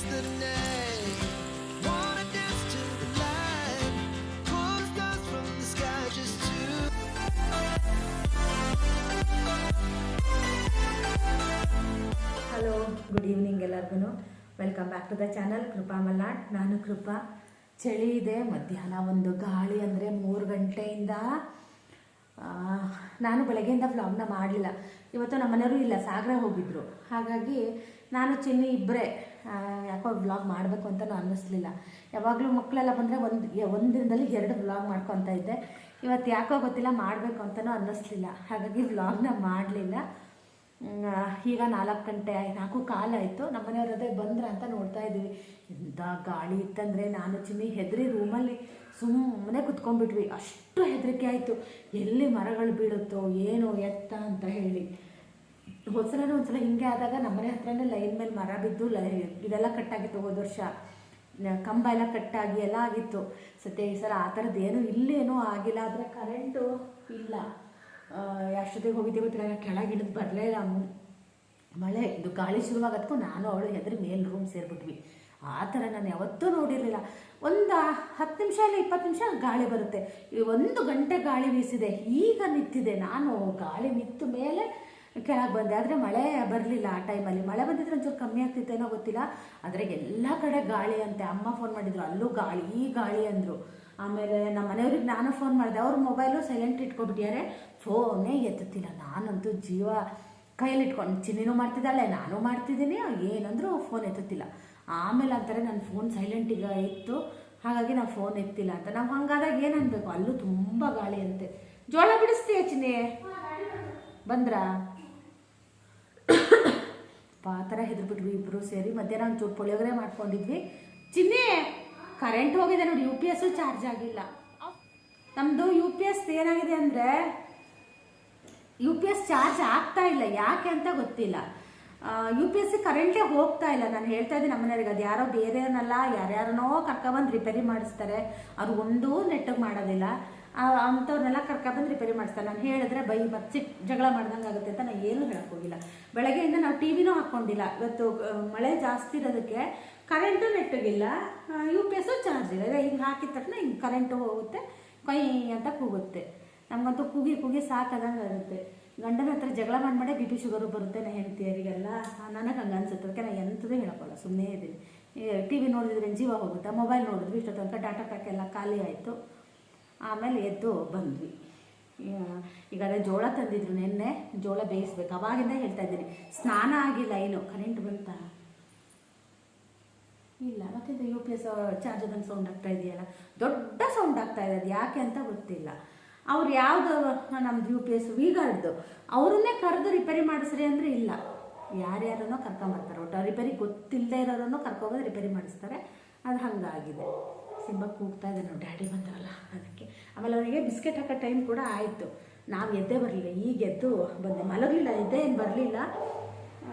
Hello good evening ಎಲ್ಲರಿಗೂ welcome back to the channel Krupa Malnad ನಾನು ಕೃಪಾ ಚಳಿ ಇದೆ, ಮಧ್ಯಾಹ್ನ ಒಂದು ಗಾಳಿ ಅಂದರೆ ಮೂರು ಗಂಟೆಯಿಂದ ನಾನು ಬೆಳಗ್ಗೆಯಿಂದ ವ್ಲಾಗ್ನ ಮಾಡಲಿಲ್ಲ. ಇವತ್ತು ನಮ್ಮ ಮನೆಯವರು ಇಲ್ಲ, ಸಾಗರ ಹೋಗಿದ್ರು. ಹಾಗಾಗಿ ನಾನು ಚಿನ್ನಿ ಇಬ್ಬರೇ ಯಾಕೋ ವ್ಲಾಗ್ ಮಾಡಬೇಕು ಅಂತಲೂ ಅನ್ನಿಸ್ಲಿಲ್ಲ. ಯಾವಾಗಲೂ ಮಕ್ಕಳೆಲ್ಲ ಬಂದರೆ ಒಂದು ಒಂದು ದಿನದಲ್ಲಿ ಎರಡು ವ್ಲಾಗ್ ಮಾಡ್ಕೊತಾ ಇದ್ದೆ. ಇವತ್ತು ಯಾಕೋ ಗೊತ್ತಿಲ್ಲ ಮಾಡಬೇಕು ಅಂತಲೂ ಅನ್ನಿಸ್ಲಿಲ್ಲ. ಹಾಗಾಗಿ ವ್ಲಾಗ್ನ ಮಾಡಲಿಲ್ಲ. ಈಗ ನಾಲ್ಕು ಗಂಟೆ ಆಯ್ತು ನಾಲ್ಕು ಕಾಲಾಯಿತು ನಮ್ಮ ಮನೆಯವ್ರ ಅದೇ ಬಂದ್ರ ಅಂತ ನೋಡ್ತಾ ಇದ್ದೀವಿ. ಎಂಥ ಗಾಳಿ ಇತ್ತಂದರೆ ನಾನು ಚಿನ್ನಿ ಹೆದರಿ ರೂಮಲ್ಲಿ ಸುಮ್ಮನೆ ಕುತ್ಕೊಂಡ್ಬಿಟ್ವಿ. ಅಷ್ಟು ಹೆದರಿಕೆ ಆಯಿತು. ಎಲ್ಲಿ ಮರಗಳು ಬೀಳುತ್ತೋ, ಏನೋ ಎತ್ತ ಅಂತ ಹೇಳಿ. ಹೋದ್ಸಲನೂ ಒಂದ್ಸಲ ಹಿಂಗೆ ಆದಾಗ ನಮ್ಮನೆ ಹತ್ರನೇ ಲೈನ್ ಮೇಲೆ ಮರ ಬಿದ್ದು ಲೈ ಇದೆಲ್ಲ ಕಟ್ಟಾಗಿತ್ತು ಹೋದ ವರ್ಷ. ಕಂಬ ಎಲ್ಲ ಕಟ್ಟಾಗಿ ಎಲ್ಲ ಆಗಿತ್ತು. ಸತ್ಯ ಈ ಸಲ ಆ ಥರದ್ದು ಏನೂ ಇಲ್ಲೇನೂ ಆಗಿಲ್ಲ. ಆದರೆ ಕರೆಂಟು ಇಲ್ಲ. ಅಷ್ಟೊತ್ತಿಗೆ ಹೋಗಿದ್ದೆ ಗೊತ್ತಿಲ್ಲ. ಕೆಳಗೆ ಇಳಿದು ಬರಲೇ ಇಲ್ಲ. ಮಳೆ, ಇದು ಗಾಳಿ ಶುರುವಾಗದಕ್ಕೂ ನಾನು ಅವಳು ಹೆದರಿ ಮೇಲ್ ರೂಮ್ ಸೇರಿಬಿಟ್ವಿ. ಆ ಥರ ನಾನು ಯಾವತ್ತೂ ನೋಡಿರಲಿಲ್ಲ. ಒಂದು ಹತ್ತು ನಿಮಿಷ ಇಲ್ಲ ಇಪ್ಪತ್ತು ನಿಮಿಷ ಗಾಳಿ ಬರುತ್ತೆ. ಒಂದು ಗಂಟೆ ಗಾಳಿ ಬೀಸಿದೆ. ಈಗ ನಿಂತಿದೆ. ನಾನು ಗಾಳಿ ನಿಂತ ಮೇಲೆ ಕೆಳಗೆ ಬಂದೆ. ಆದರೆ ಮಳೆ ಬರಲಿಲ್ಲ ಆ ಟೈಮಲ್ಲಿ ಮಳೆ ಬಂದಿದ್ರೆ ಒಂಚೂರು ಕಮ್ಮಿ ಆಗ್ತಿತ್ತೇನೋ ಗೊತ್ತಿಲ್ಲ. ಆದರೆ ಎಲ್ಲ ಕಡೆ ಗಾಳಿ ಅಂತೆ. ಅಮ್ಮ ಫೋನ್ ಮಾಡಿದ್ರು. ಅಲ್ಲೂ ಗಾಳಿ, ಈ ಗಾಳಿ ಅಂದರು. ಆಮೇಲೆ ನಮ್ಮ ಮನೆಯವ್ರಿಗೆ ನಾನು ಫೋನ್ ಮಾಡಿದೆ. ಅವ್ರ ಮೊಬೈಲು ಸೈಲೆಂಟ್ ಇಟ್ಕೊಬಿಟ್ಟಿದ್ದಾರೆ ಫೋನೇ ಎತ್ತುತ್ತಿಲ್ಲ. ನಾನಂತೂ ಜೀವ ಕೈಯಲ್ಲಿ ಇಟ್ಕೊಂಡು ಚಿನ್ನಿನೂ ಮಾಡ್ತಿದ್ದಾಳೆ, ನಾನು ಮಾಡ್ತಿದ್ದೀನಿ. ಏನಂದರೂ ಫೋನ್ ಎತ್ತುತ್ತಿಲ್ಲ. ಆಮೇಲೆ ಅಂತಾರೆ ನನ್ನ ಫೋನ್ ಸೈಲೆಂಟಿಗೆ ಇತ್ತು. ಹಾಗಾಗಿ ನಾವು ಫೋನ್ ಎತ್ತಿಲ್ಲ ಅಂತ. ನಾವು ಹಂಗಾದಾಗ ಏನು ಅಲ್ಲೂ ತುಂಬ ಗಾಳಿ ಅಂತೆ. ಜೋಳ ಬಿಡಿಸ್ತೀಯ ಚಿನ್ನಿ? ಬಂದ್ರಾ? ಆ ಥರ ಹೆದರ್ಬಿಟ್ವಿ ಇಬ್ಬರು ಸೇರಿ. ಮಧ್ಯಾಹ್ನ ಚೂರು ಪುಳಿಯೋಗರೆ ಮಾಡ್ಕೊಂಡಿದ್ವಿ. ಚಿನ್ನಿ ಕರೆಂಟ್ ಹೋಗಿದೆ ನೋಡಿ ಯು ಪಿ ಎಸ್ಸು ಚಾರ್ಜ್ ಆಗಿಲ್ಲ. ನಮ್ಮದು ಯು ಪಿ ಎಸ್ ಏನಾಗಿದೆ ಅಂದರೆ ಯು ಪಿ ಎಸ್ ಚಾರ್ಜ್ ಆಗ್ತಾ ಇಲ್ಲ. ಯಾಕೆ ಅಂತ ಗೊತ್ತಿಲ್ಲ. ಯು ಪಿ ಎಸ್ ಸಿ ಕರೆಂಟೇ ಹೋಗ್ತಾ ಇಲ್ಲ. ನಾನು ಹೇಳ್ತಾ ಇದ್ದೀನಿ ನಮ್ಮನೆಯವ್ರಿಗೆ ಅದು ಯಾರೋ ಬೇರೆಯವ್ರನ್ನಲ್ಲ ಯಾರ್ಯಾರನೋ ಕರ್ಕೊಬಂದು ರಿಪೇರಿ ಮಾಡಿಸ್ತಾರೆ. ಅವ್ರು ಒಂದೂ ನೆಟ್ಟಿಗೆ ಮಾಡೋದಿಲ್ಲ. ಅಂಥವ್ರನ್ನೆಲ್ಲ ಕರ್ಕೊಬಂದು ರಿಪೇರಿ ಮಾಡಿಸ್ತಾರೆ. ನಾನು ಹೇಳಿದ್ರೆ ಬೈ ಮತ್ತೆ ಜಗಳ ಮಾಡ್ದಂಗೆ ಆಗುತ್ತೆ ಅಂತ ನಾನು ಏನೂ ಹೋಗಿಲ್ಲ. ಬೆಳಗ್ಗೆಯಿಂದ ನಾವು ಟಿ ವಿನೂ ಹಾಕ್ಕೊಂಡಿಲ್ಲ. ಇವತ್ತು ಮಳೆ ಜಾಸ್ತಿ ಇರೋದಕ್ಕೆ ಕರೆಂಟು ನೆಟ್ಟಗಿಲ್ಲ ಯು ಪಿ ಎಸ್ಸು ಚಾರ್ಜ್ ಇಲ್ಲ. ಹಿಂಗೆ ಹಾಕಿದ ತಕ್ಷಣ ಹಿಂಗೆ ಕರೆಂಟು ಹೋಗುತ್ತೆ, ಕೈ ಅಂತ ಕೂಗುತ್ತೆ. ನಮಗಂತೂ ಕೂಗಿ ಕೂಗಿ ಸಾಕಾದಂಗೆ ಆಗುತ್ತೆ. ಗಂಡನ ಹತ್ರ ಜಗಳ ಮಾಡಿ ಬಿ ಪಿ ಶುಗರು ಬರುತ್ತೆ ನಾ ಹೆಂಡ್ತಿಯರಿಗೆಲ್ಲ. ನನಗೆ ಹಂಗೆ ಅನ್ಸುತ್ತೆ. ಅದಕ್ಕೆ ನಾನು ಎಂಥದ್ದು ಹೇಳೋಕ್ಕಲ್ಲ. ಸುಮ್ಮನೆ ಇದ್ದೀನಿ ಟಿ ವಿ ನೋಡಿದ್ರೆ ಜೀವ ಹೋಗುತ್ತೆ, ಮೊಬೈಲ್ ನೋಡಿದ್ವಿ ಇಷ್ಟೋ ಡಾಟಾ ಪ್ಯಾಕ್ ಎಲ್ಲ ಖಾಲಿ ಆಯಿತು. ಆಮೇಲೆ ಎದ್ದು ಬಂದ್ವಿ. ಈಗ ಅದೇ ಜೋಳ ತಂದಿದ್ರು ನಿನ್ನೆ, ಜೋಳ ಬೇಯಿಸ್ಬೇಕು. ಅವಾಗಿಂದ ಹೇಳ್ತಾ ಇದ್ದೀನಿ. ಸ್ನಾನ ಆಗಿಲ್ಲ ಏನು? ಕರೆಂಟ್ ಬಂತಾ? ಇಲ್ಲ, ಮತ್ತೆ ಯು ಪಿ ಎಸ್ ಚಾರ್ಜ್ ಅದಂಗೆ ಸೌಂಡ್ ಆಗ್ತಾ ಇದೆಯಲ್ಲ? ದೊಡ್ಡ ಸೌಂಡ್ ಆಗ್ತಾ ಇದೆ. ಯಾಕೆ ಅಂತ ಗೊತ್ತಿಲ್ಲ. ಅವ್ರು ಯಾವುದು, ನಮ್ದು ಯು ಪಿ ಎಸ್ ವಿಗಾರ್ಡ್ದು ಅವ್ರನ್ನೇ ಕರೆದು ರಿಪೇರಿ ಮಾಡಿಸ್ರಿ ಅಂದರೆ ಇಲ್ಲ. ಯಾರ್ಯಾರನ್ನೋ ಕರ್ಕೊಂಬರ್ತಾರೆ. ಒಟ್ಟು ರಿಪೇರಿ ಗೊತ್ತಿಲ್ಲದೆ ಇರೋರನ್ನು ಕರ್ಕೊಬೋದು ರಿಪೇರಿ ಮಾಡಿಸ್ತಾರೆ. ಅದು ಹಂಗಾಗಿದೆ. ಸಿಂಬ ಕೂಗ್ತಾ ಇದೆ ನೋಡಿ, ಡ್ಯಾಡಿ ಬಂದ್ರಲ್ಲ, ಅದಕ್ಕೆ. ಆಮೇಲೆ ಅವನಿಗೆ ಬಿಸ್ಕೆಟ್ ಹಾಕೋ ಟೈಮ್ ಕೂಡ ಆಯಿತು. ನಾವು ಎದ್ದೇ ಬರಲಿಲ್ಲ, ಈಗ ಎದ್ದು ಬಂದೆ. ಮಲಗಲಿಲ್ಲ, ಎದ್ದೇ ಏನು ಬರಲಿಲ್ಲ.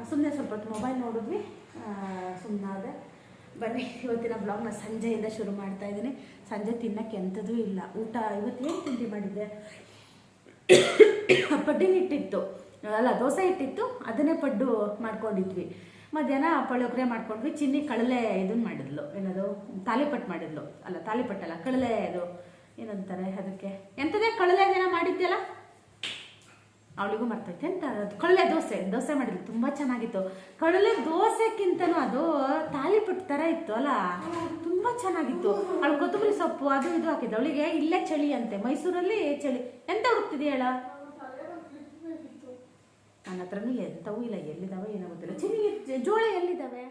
ಸುಮ್ಮನೆ ಸ್ವಲ್ಪ ಹೊತ್ತು ಮೊಬೈಲ್ ನೋಡಿದ್ವಿ. ಸುಮ್ಮನಾದೆ ಬನ್ನಿ, ಇವತ್ತಿನ ಬ್ಲಾಗ್ನ ಸಂಜೆಯಿಂದ ಶುರು ಮಾಡ್ತಾ ಇದ್ದೀನಿ. ಸಂಜೆ ತಿನ್ನಕ್ಕೆ ಎಂಥದೂ ಇಲ್ಲ. ಊಟ ಇವತ್ತೇನು ತಿಂಡಿ ಮಾಡಿದ್ದೆ? ಪಡ್ಡಿನ ಇಟ್ಟಿತ್ತು ಅಲ್ಲ, ದೋಸೆ ಇಟ್ಟಿತ್ತು ಅದನ್ನೇ ಪಡ್ಡು ಮಾಡ್ಕೊಂಡಿದ್ವಿ. ಮಧ್ಯಾಹ್ನ ಪುಳಿಯೋಗರೆ ಮಾಡ್ಕೊಂಡ್ವಿ. ಚಿನ್ನಿ ಕಡಲೆ ಇದನ್ನು ಮಾಡಿದ್ಲು. ಏನದು? ತಾಲಿಪಟ್ಟು ಮಾಡಿದ್ಲು. ಅಲ್ಲ ತಾಲಿಪಟ್ಟಲ್ಲ ಕಡಲೆ ಅದು ಏನಂತಾರೆ ಅದಕ್ಕೆ? ಎಂಥದೇ ಕಡಲೆ ಏನೋ ಮಾಡಿದ್ಯಲ್ಲ? ಅವಳಿಗೂ ಮರ್ತೈತೆ ಅಂತ ಅದು? ದೋಸೆ. ದೋಸೆ ಮಾಡಿದ್ಲು. ತುಂಬ ಚೆನ್ನಾಗಿತ್ತು. ಕಡಲೆ ದೋಸೆಕ್ಕಿಂತನೂ ಅದು ತಾಲಿಪಟ್ಟು ಥರ ಇತ್ತು ಅಲ್ಲ? ತುಂಬ ಚೆನ್ನಾಗಿತ್ತು. ಅವಳು ಕೊತ್ತಂಬರಿ ಸೊಪ್ಪು ಅದು ಇದು ಹಾಕಿದ್ದು ಅವಳಿಗೆ ಇಲ್ಲೇ ಚಳಿ ಅಂತೆ. ಮೈಸೂರಲ್ಲಿ ಚಳಿ. ಎಂತ ಹೇಳ? ನನ್ನ ಹತ್ರನೂ ಎಂಥವೂ ಇಲ್ಲ. ಎಲ್ಲಿದ್ದಾವೆ ಏನೋ ಗೊತ್ತಿಲ್ಲ. ಚಿನ್ನಿಗೆ ಜೋಳ ಎಲ್ಲಿದ್ದಾವೆ?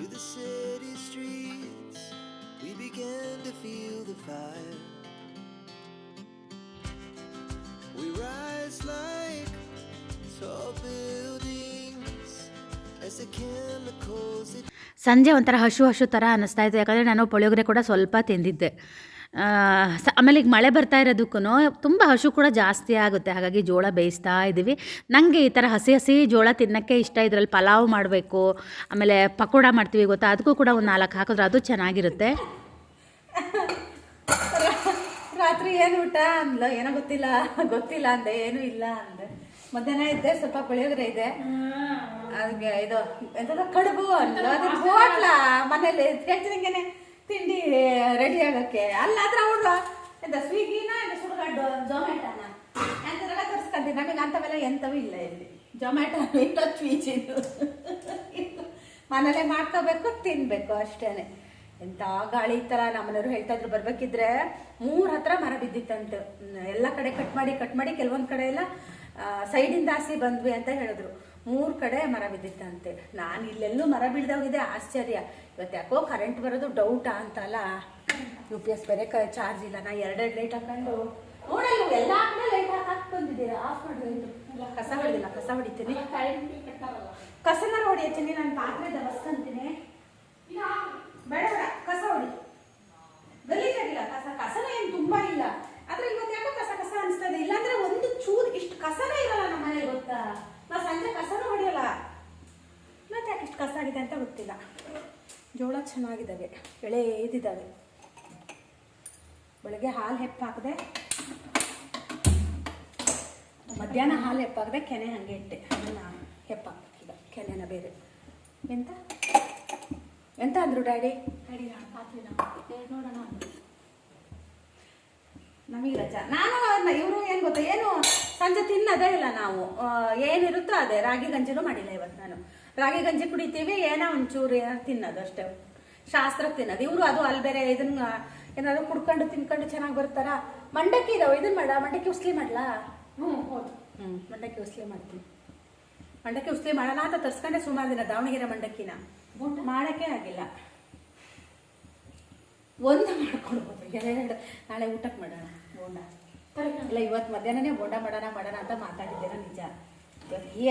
To the city streets, we began to feel the fire. We rise like tall buildings as the chemicals. ಸಂಜೆ ಒಂಥರ ಹಶು ಹಶು ಥರ ಅನ್ನಿಸ್ತಾ ಇತ್ತು. ಯಾಕಂದರೆ ನಾನು ಪುಳಿಯೋಗರೆ ಕೂಡ ಸ್ವಲ್ಪ ತಿಂದಿದ್ದೆ. ಸ ಆಮೇಲೆ ಈಗ ಮಳೆ ಬರ್ತಾ ಇರೋದಕ್ಕೂ ತುಂಬ ಹಸು ಕೂಡ ಜಾಸ್ತಿ ಆಗುತ್ತೆ. ಹಾಗಾಗಿ ಜೋಳ ಬೇಯಿಸ್ತಾ ಇದ್ದೀವಿ. ನನಗೆ ಈ ಥರ ಹಸಿ ಹಸಿ ಜೋಳ ತಿನ್ನೋಕ್ಕೆ ಇಷ್ಟ ಇದರಲ್ಲಿ ಪಲಾವ್ ಮಾಡಬೇಕು ಆಮೇಲೆ ಪಕೋಡ ಮಾಡ್ತೀವಿ ಗೊತ್ತಾ? ಅದಕ್ಕೂ ಕೂಡ ಒಂದು ನಾಲ್ಕು ಹಾಕಿದ್ರೆ ಅದು ಚೆನ್ನಾಗಿರುತ್ತೆ. ರಾತ್ರಿ ಏನು ಊಟ ಅಂದ್ಲ? ಏನೋ ಗೊತ್ತಿಲ್ಲ. ಗೊತ್ತಿಲ್ಲ ಅಂದೆ ಏನೂ ಇಲ್ಲ ಅಂದೆ. ಮಧ್ಯಾಹ್ನ ಇದ್ದೆ ಸ್ವಲ್ಪ ಪುಳಿಯೋಗರೆ ಇದೆ. ಅದಕ್ಕೆ ಇದು ಎಂತ ಕಡುಬು ಅಂದ್ಲು. ಅದಕ್ಕೆ ಹೋಟ್ಲ? ಮನೇಲಿ ಹೇಳ್ತಿದಂಗೆನೆ ತಿಂಡಿ ರೆಡಿ ಆಗೋಕ್ಕೆ. ಅಲ್ಲಾದ್ರೆ ಅವ್ರು ಎಂತ ಸ್ವಿಗ್ಗಿನ ಎಂತ ಸುಡುಗಡ್ಡು ಜೊಮ್ಯಾಟೋನ? ಎಂತದೆಲ್ಲ ತರಿಸ್ಕೊಂತೀನಿ. ನಮಗೆ ಅಂಥವೆಲ್ಲ ಎಂಥವೂ ಇಲ್ಲ ಇಲ್ಲಿ. ಜೊಮ್ಯಾಟೋ, ಇಲ್ಲ ಸ್ವೀಚಿದು ಮನೇಲೆ ಮಾಡ್ಕೋಬೇಕು, ತಿನ್ಬೇಕು ಅಷ್ಟೇನೆ. ಎಂಥ ಗಾಳಿ ತರ ನಮ್ಮನೆಯವರು ಹೇಳ್ತಾ ಇದ್ರು. ಬರ್ಬೇಕಿದ್ರೆ ಮೂರ್ ಹತ್ರ ಮರ ಬಿದ್ದಿತ್ತಂತು. ಎಲ್ಲ ಕಡೆ ಕಟ್ ಮಾಡಿ ಕಟ್ ಮಾಡಿ, ಕೆಲವೊಂದ್ ಕಡೆ ಎಲ್ಲ ಸೈಡಿಂದ ಆಸಿ ಬಂದ್ವಿ ಅಂತ ಹೇಳಿದ್ರು. ಮೂರ್ ಕಡೆ ಮರ ಬಿದ್ದಿತ್ತಂತೆ. ನಾನು ಇಲ್ಲೆಲ್ಲೂ ಮರ ಬೀಳ್ದೋಗಿದೆ ಆಶ್ಚರ್ಯ. ಇವತ್ತು ಯಾಕೋ ಕರೆಂಟ್ ಬರೋದು ಡೌಟಾ ಅಂತಲ್ಲ. ಯು ಪಿ ಎಸ್ ಬೇರೆ ಕ ಚಾರ್ಜ್ ಇಲ್ಲ. ನಾ ಎರಡೆರಡು ಲೈಟ್ ಹಾಕೊಂಡು ನೋಡಲ್ಲ ಎಲ್ಲ ಕಡೆ ಲೈಟ್ ಹಾಕಿ ಬಂದಿದ್ದೀರಾ? ಆಫ್ ಮಾಡಿದ್ರು ಕಸ ಹೊಡಿಲ್ಲ ಕಸ ಹೊಡಿತೀನಿ. ಕಸನಾರ ಹೊಡಿಯತ್ತೀನಿ ನಾನು ಪಾತ್ರೆ ದಬಸ್ಕೊಂತೀನಿ ಬೇಡ ಬೇಡ ಕಸ ಹೊಡಿ. ಗಲೀಜಾಗಿಲ್ಲ ಕಸ. ಕಸನ ಏನು ತುಂಬ ಇಲ್ಲ. ಆದ್ರೆ ಇವತ್ತು ಯಾಕೋ ಕಸ ಕಸ ಅನಿಸ್ತದೆ ಇಲ್ಲಾಂದ್ರೆ ಒಂದು ಚೂರು ಇಷ್ಟು ಕಸನೇ ಇರಲ್ಲ ನಮ್ಮ ಮನೆಯಲ್ಲಿ ಗೊತ್ತಾ? ನಾ ಸಂಜೆ ಕಸನೂ ಹೊಡೆಯಲ್ಲ. ಮತ್ತೆ ಯಾಕೆ ಇಷ್ಟು ಕಸ ಆಗಿದೆ ಅಂತ ಗೊತ್ತಿಲ್ಲ. ಜೋಳ ಚೆನ್ನಾಗಿದ್ದಾವೆ ಬೆಳೆ ಇದ್ದಿದ್ದಾವೆ. ಬೆಳಗ್ಗೆ ಹಾಲು ಹೆಪ್ಪಾಕದೆ ಮಧ್ಯಾಹ್ನ ಹಾಲು ಹೆಪ್ಪಾಕದೆ ಕೆನೆ ಹಂಗೆ ಇಟ್ಟೆ. ಅದನ್ನು ಹೆಪ್ಪಾಕಿದ ಕೆನೆನ ಬೇರೆ. ಎಂತ? ಎಂತ ಅಂದರು ಡ್ಯಾಡಿ? ನೋಡೋಣ ನಮಗೆ ರಜಾ. ನಾನು ಇವರು ಏನು ಗೊತ್ತಾ ಏನು ಸಂಜೆ ತಿನ್ನೋದೇ ಇಲ್ಲ ನಾವು. ಏನಿರುತ್ತೋ ಅದೇ. ರಾಗಿ ಗಂಜಿನೂ ಮಾಡಿಲ್ಲ ಇವತ್ತು ನಾನು. ರಾಗಿ ಗಂಜಿ ಕುಡಿತೀವಿ ಏನೋ ಒಂಚೂರು ಏನಾದ್ರು ತಿನ್ನೋದು ಅಷ್ಟೇ. ಶಾಸ್ತ್ರ ತಿನ್ನೋದು. ಇವರು ಅದು ಅಲ್ಲಿ ಬೇರೆ ಇದನ್ನ ಏನಾದ್ರು ಕುಡ್ಕೊಂಡು ತಿನ್ಕೊಂಡು ಚೆನ್ನಾಗಿ ಬರ್ತಾರ? ಮಂಡಕ್ಕಿ ಇದಾವೆ ಇದನ್ನ ಮಾಡ. ಮಂಡಕ್ಕಿ ಉಸ್ಲಿ ಮಾಡ್ಲಾ? ಹ್ಞೂ ಹೌದು. ಹ್ಞೂ ಮಂಡಕ್ಕಿ ಉಸ್ಲಿ ಮಾಡ್ತೀನಿ. ಮಂಡಕ್ಕಿ ಉಸ್ಲಿ ಮಾಡೋಣ ಅಂತ ತರ್ಸ್ಕೊಂಡೆ ಸುಮಾರು ದಿನ ದಾವಣಗೆರೆ ಮಂಡಕ್ಕಿನ. ಮಾಡೋಕ್ಕೆ ಆಗಿಲ್ಲ. ಒಂದು ಮಾಡ್ಕೊಡ್ಬೋದು. ಎರಡು ನಾಳೆ ಊಟಕ್ಕೆ ಮಾಡೋಣ, ಬೋಂಡ. ಇಲ್ಲ, ಇವತ್ತು ಮಧ್ಯಾಹ್ನನೇ ಬೋಂಡ ಮಾಡೋಣ ಮಾಡೋಣ ಅಂತ ಮಾತಾಡಿದ್ದೇನೆ, ನಿಜ.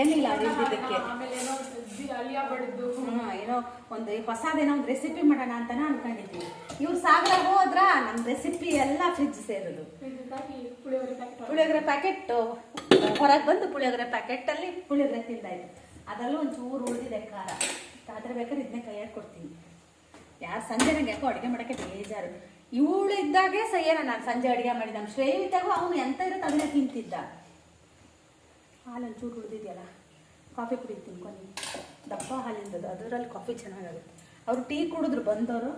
ಏನಿಲ್ಲ ಅದಿದ್ದಕ್ಕೆ ಹ್ಞೂ ಏನೋ ಒಂದು ಹೊಸದೇನೋ ಒಂದು ರೆಸಿಪಿ ಮಾಡೋಣ ಅಂತಾನೆ ಅನ್ಕೊಂಡಿದ್ದೀವಿ ಇವ್ರು ಸಾಗರ ಹೋದ್ರ ನಮ್ಮ ರೆಸಿಪಿ ಎಲ್ಲ ಫ್ರಿಜ್ ಸೇರೋದು. ಪುಳಿಯೋಗರೆ ಪ್ಯಾಕೆಟ್ ಹೊರಗೆ ಬಂದು ಪುಳಿಯೋಗರೆ ಪ್ಯಾಕೆಟಲ್ಲಿ ಪುಳಿಯೋಗರೆ ತಿಂದಾಯ್ತು. ಅದರಲ್ಲೂ ಒಂದು ಚೂರು ಉಳಿದಿದೆ ಖಾರ. ಅದ್ರ ಬೇಕಾದ್ರೆ ಇದನ್ನೇ ಕೈಯಾಗಿ ಕೊಡ್ತೀನಿ. ಯಾರು ಸಂಜೆ ನಂಗೆ ಯಾಕೋ ಅಡುಗೆ ಮಾಡೋಕ್ಕೆ ಬೇಜಾರು. ಇವಳು ಇದ್ದಾಗೆ ಸಯ್ಯನ ನಾನು ಸಂಜೆ ಅಡುಗೆ ಮಾಡಿದ ನಮ್ಮ ಶ್ರೇಯ್ ಅವನು ಎಂತ ಇರೋ ಅದನ್ನೇ ತಿಂತಿದ್ದ. ಹಾಲಲ್ಲಿ ಚೂರು ಉಳಿದಿದೆಯಲ್ಲ ಕಾಫಿ ಕುಡಿತೀನಿ ಕೊನೆ ದಪ್ಪ ಹಾಲಿಂದದು ಅದರಲ್ಲಿ ಕಾಫಿ ಚೆನ್ನಾಗಾಗುತ್ತೆ. ಅವರು ಟೀ ಕುಡಿದ್ರು ಬಂದವರು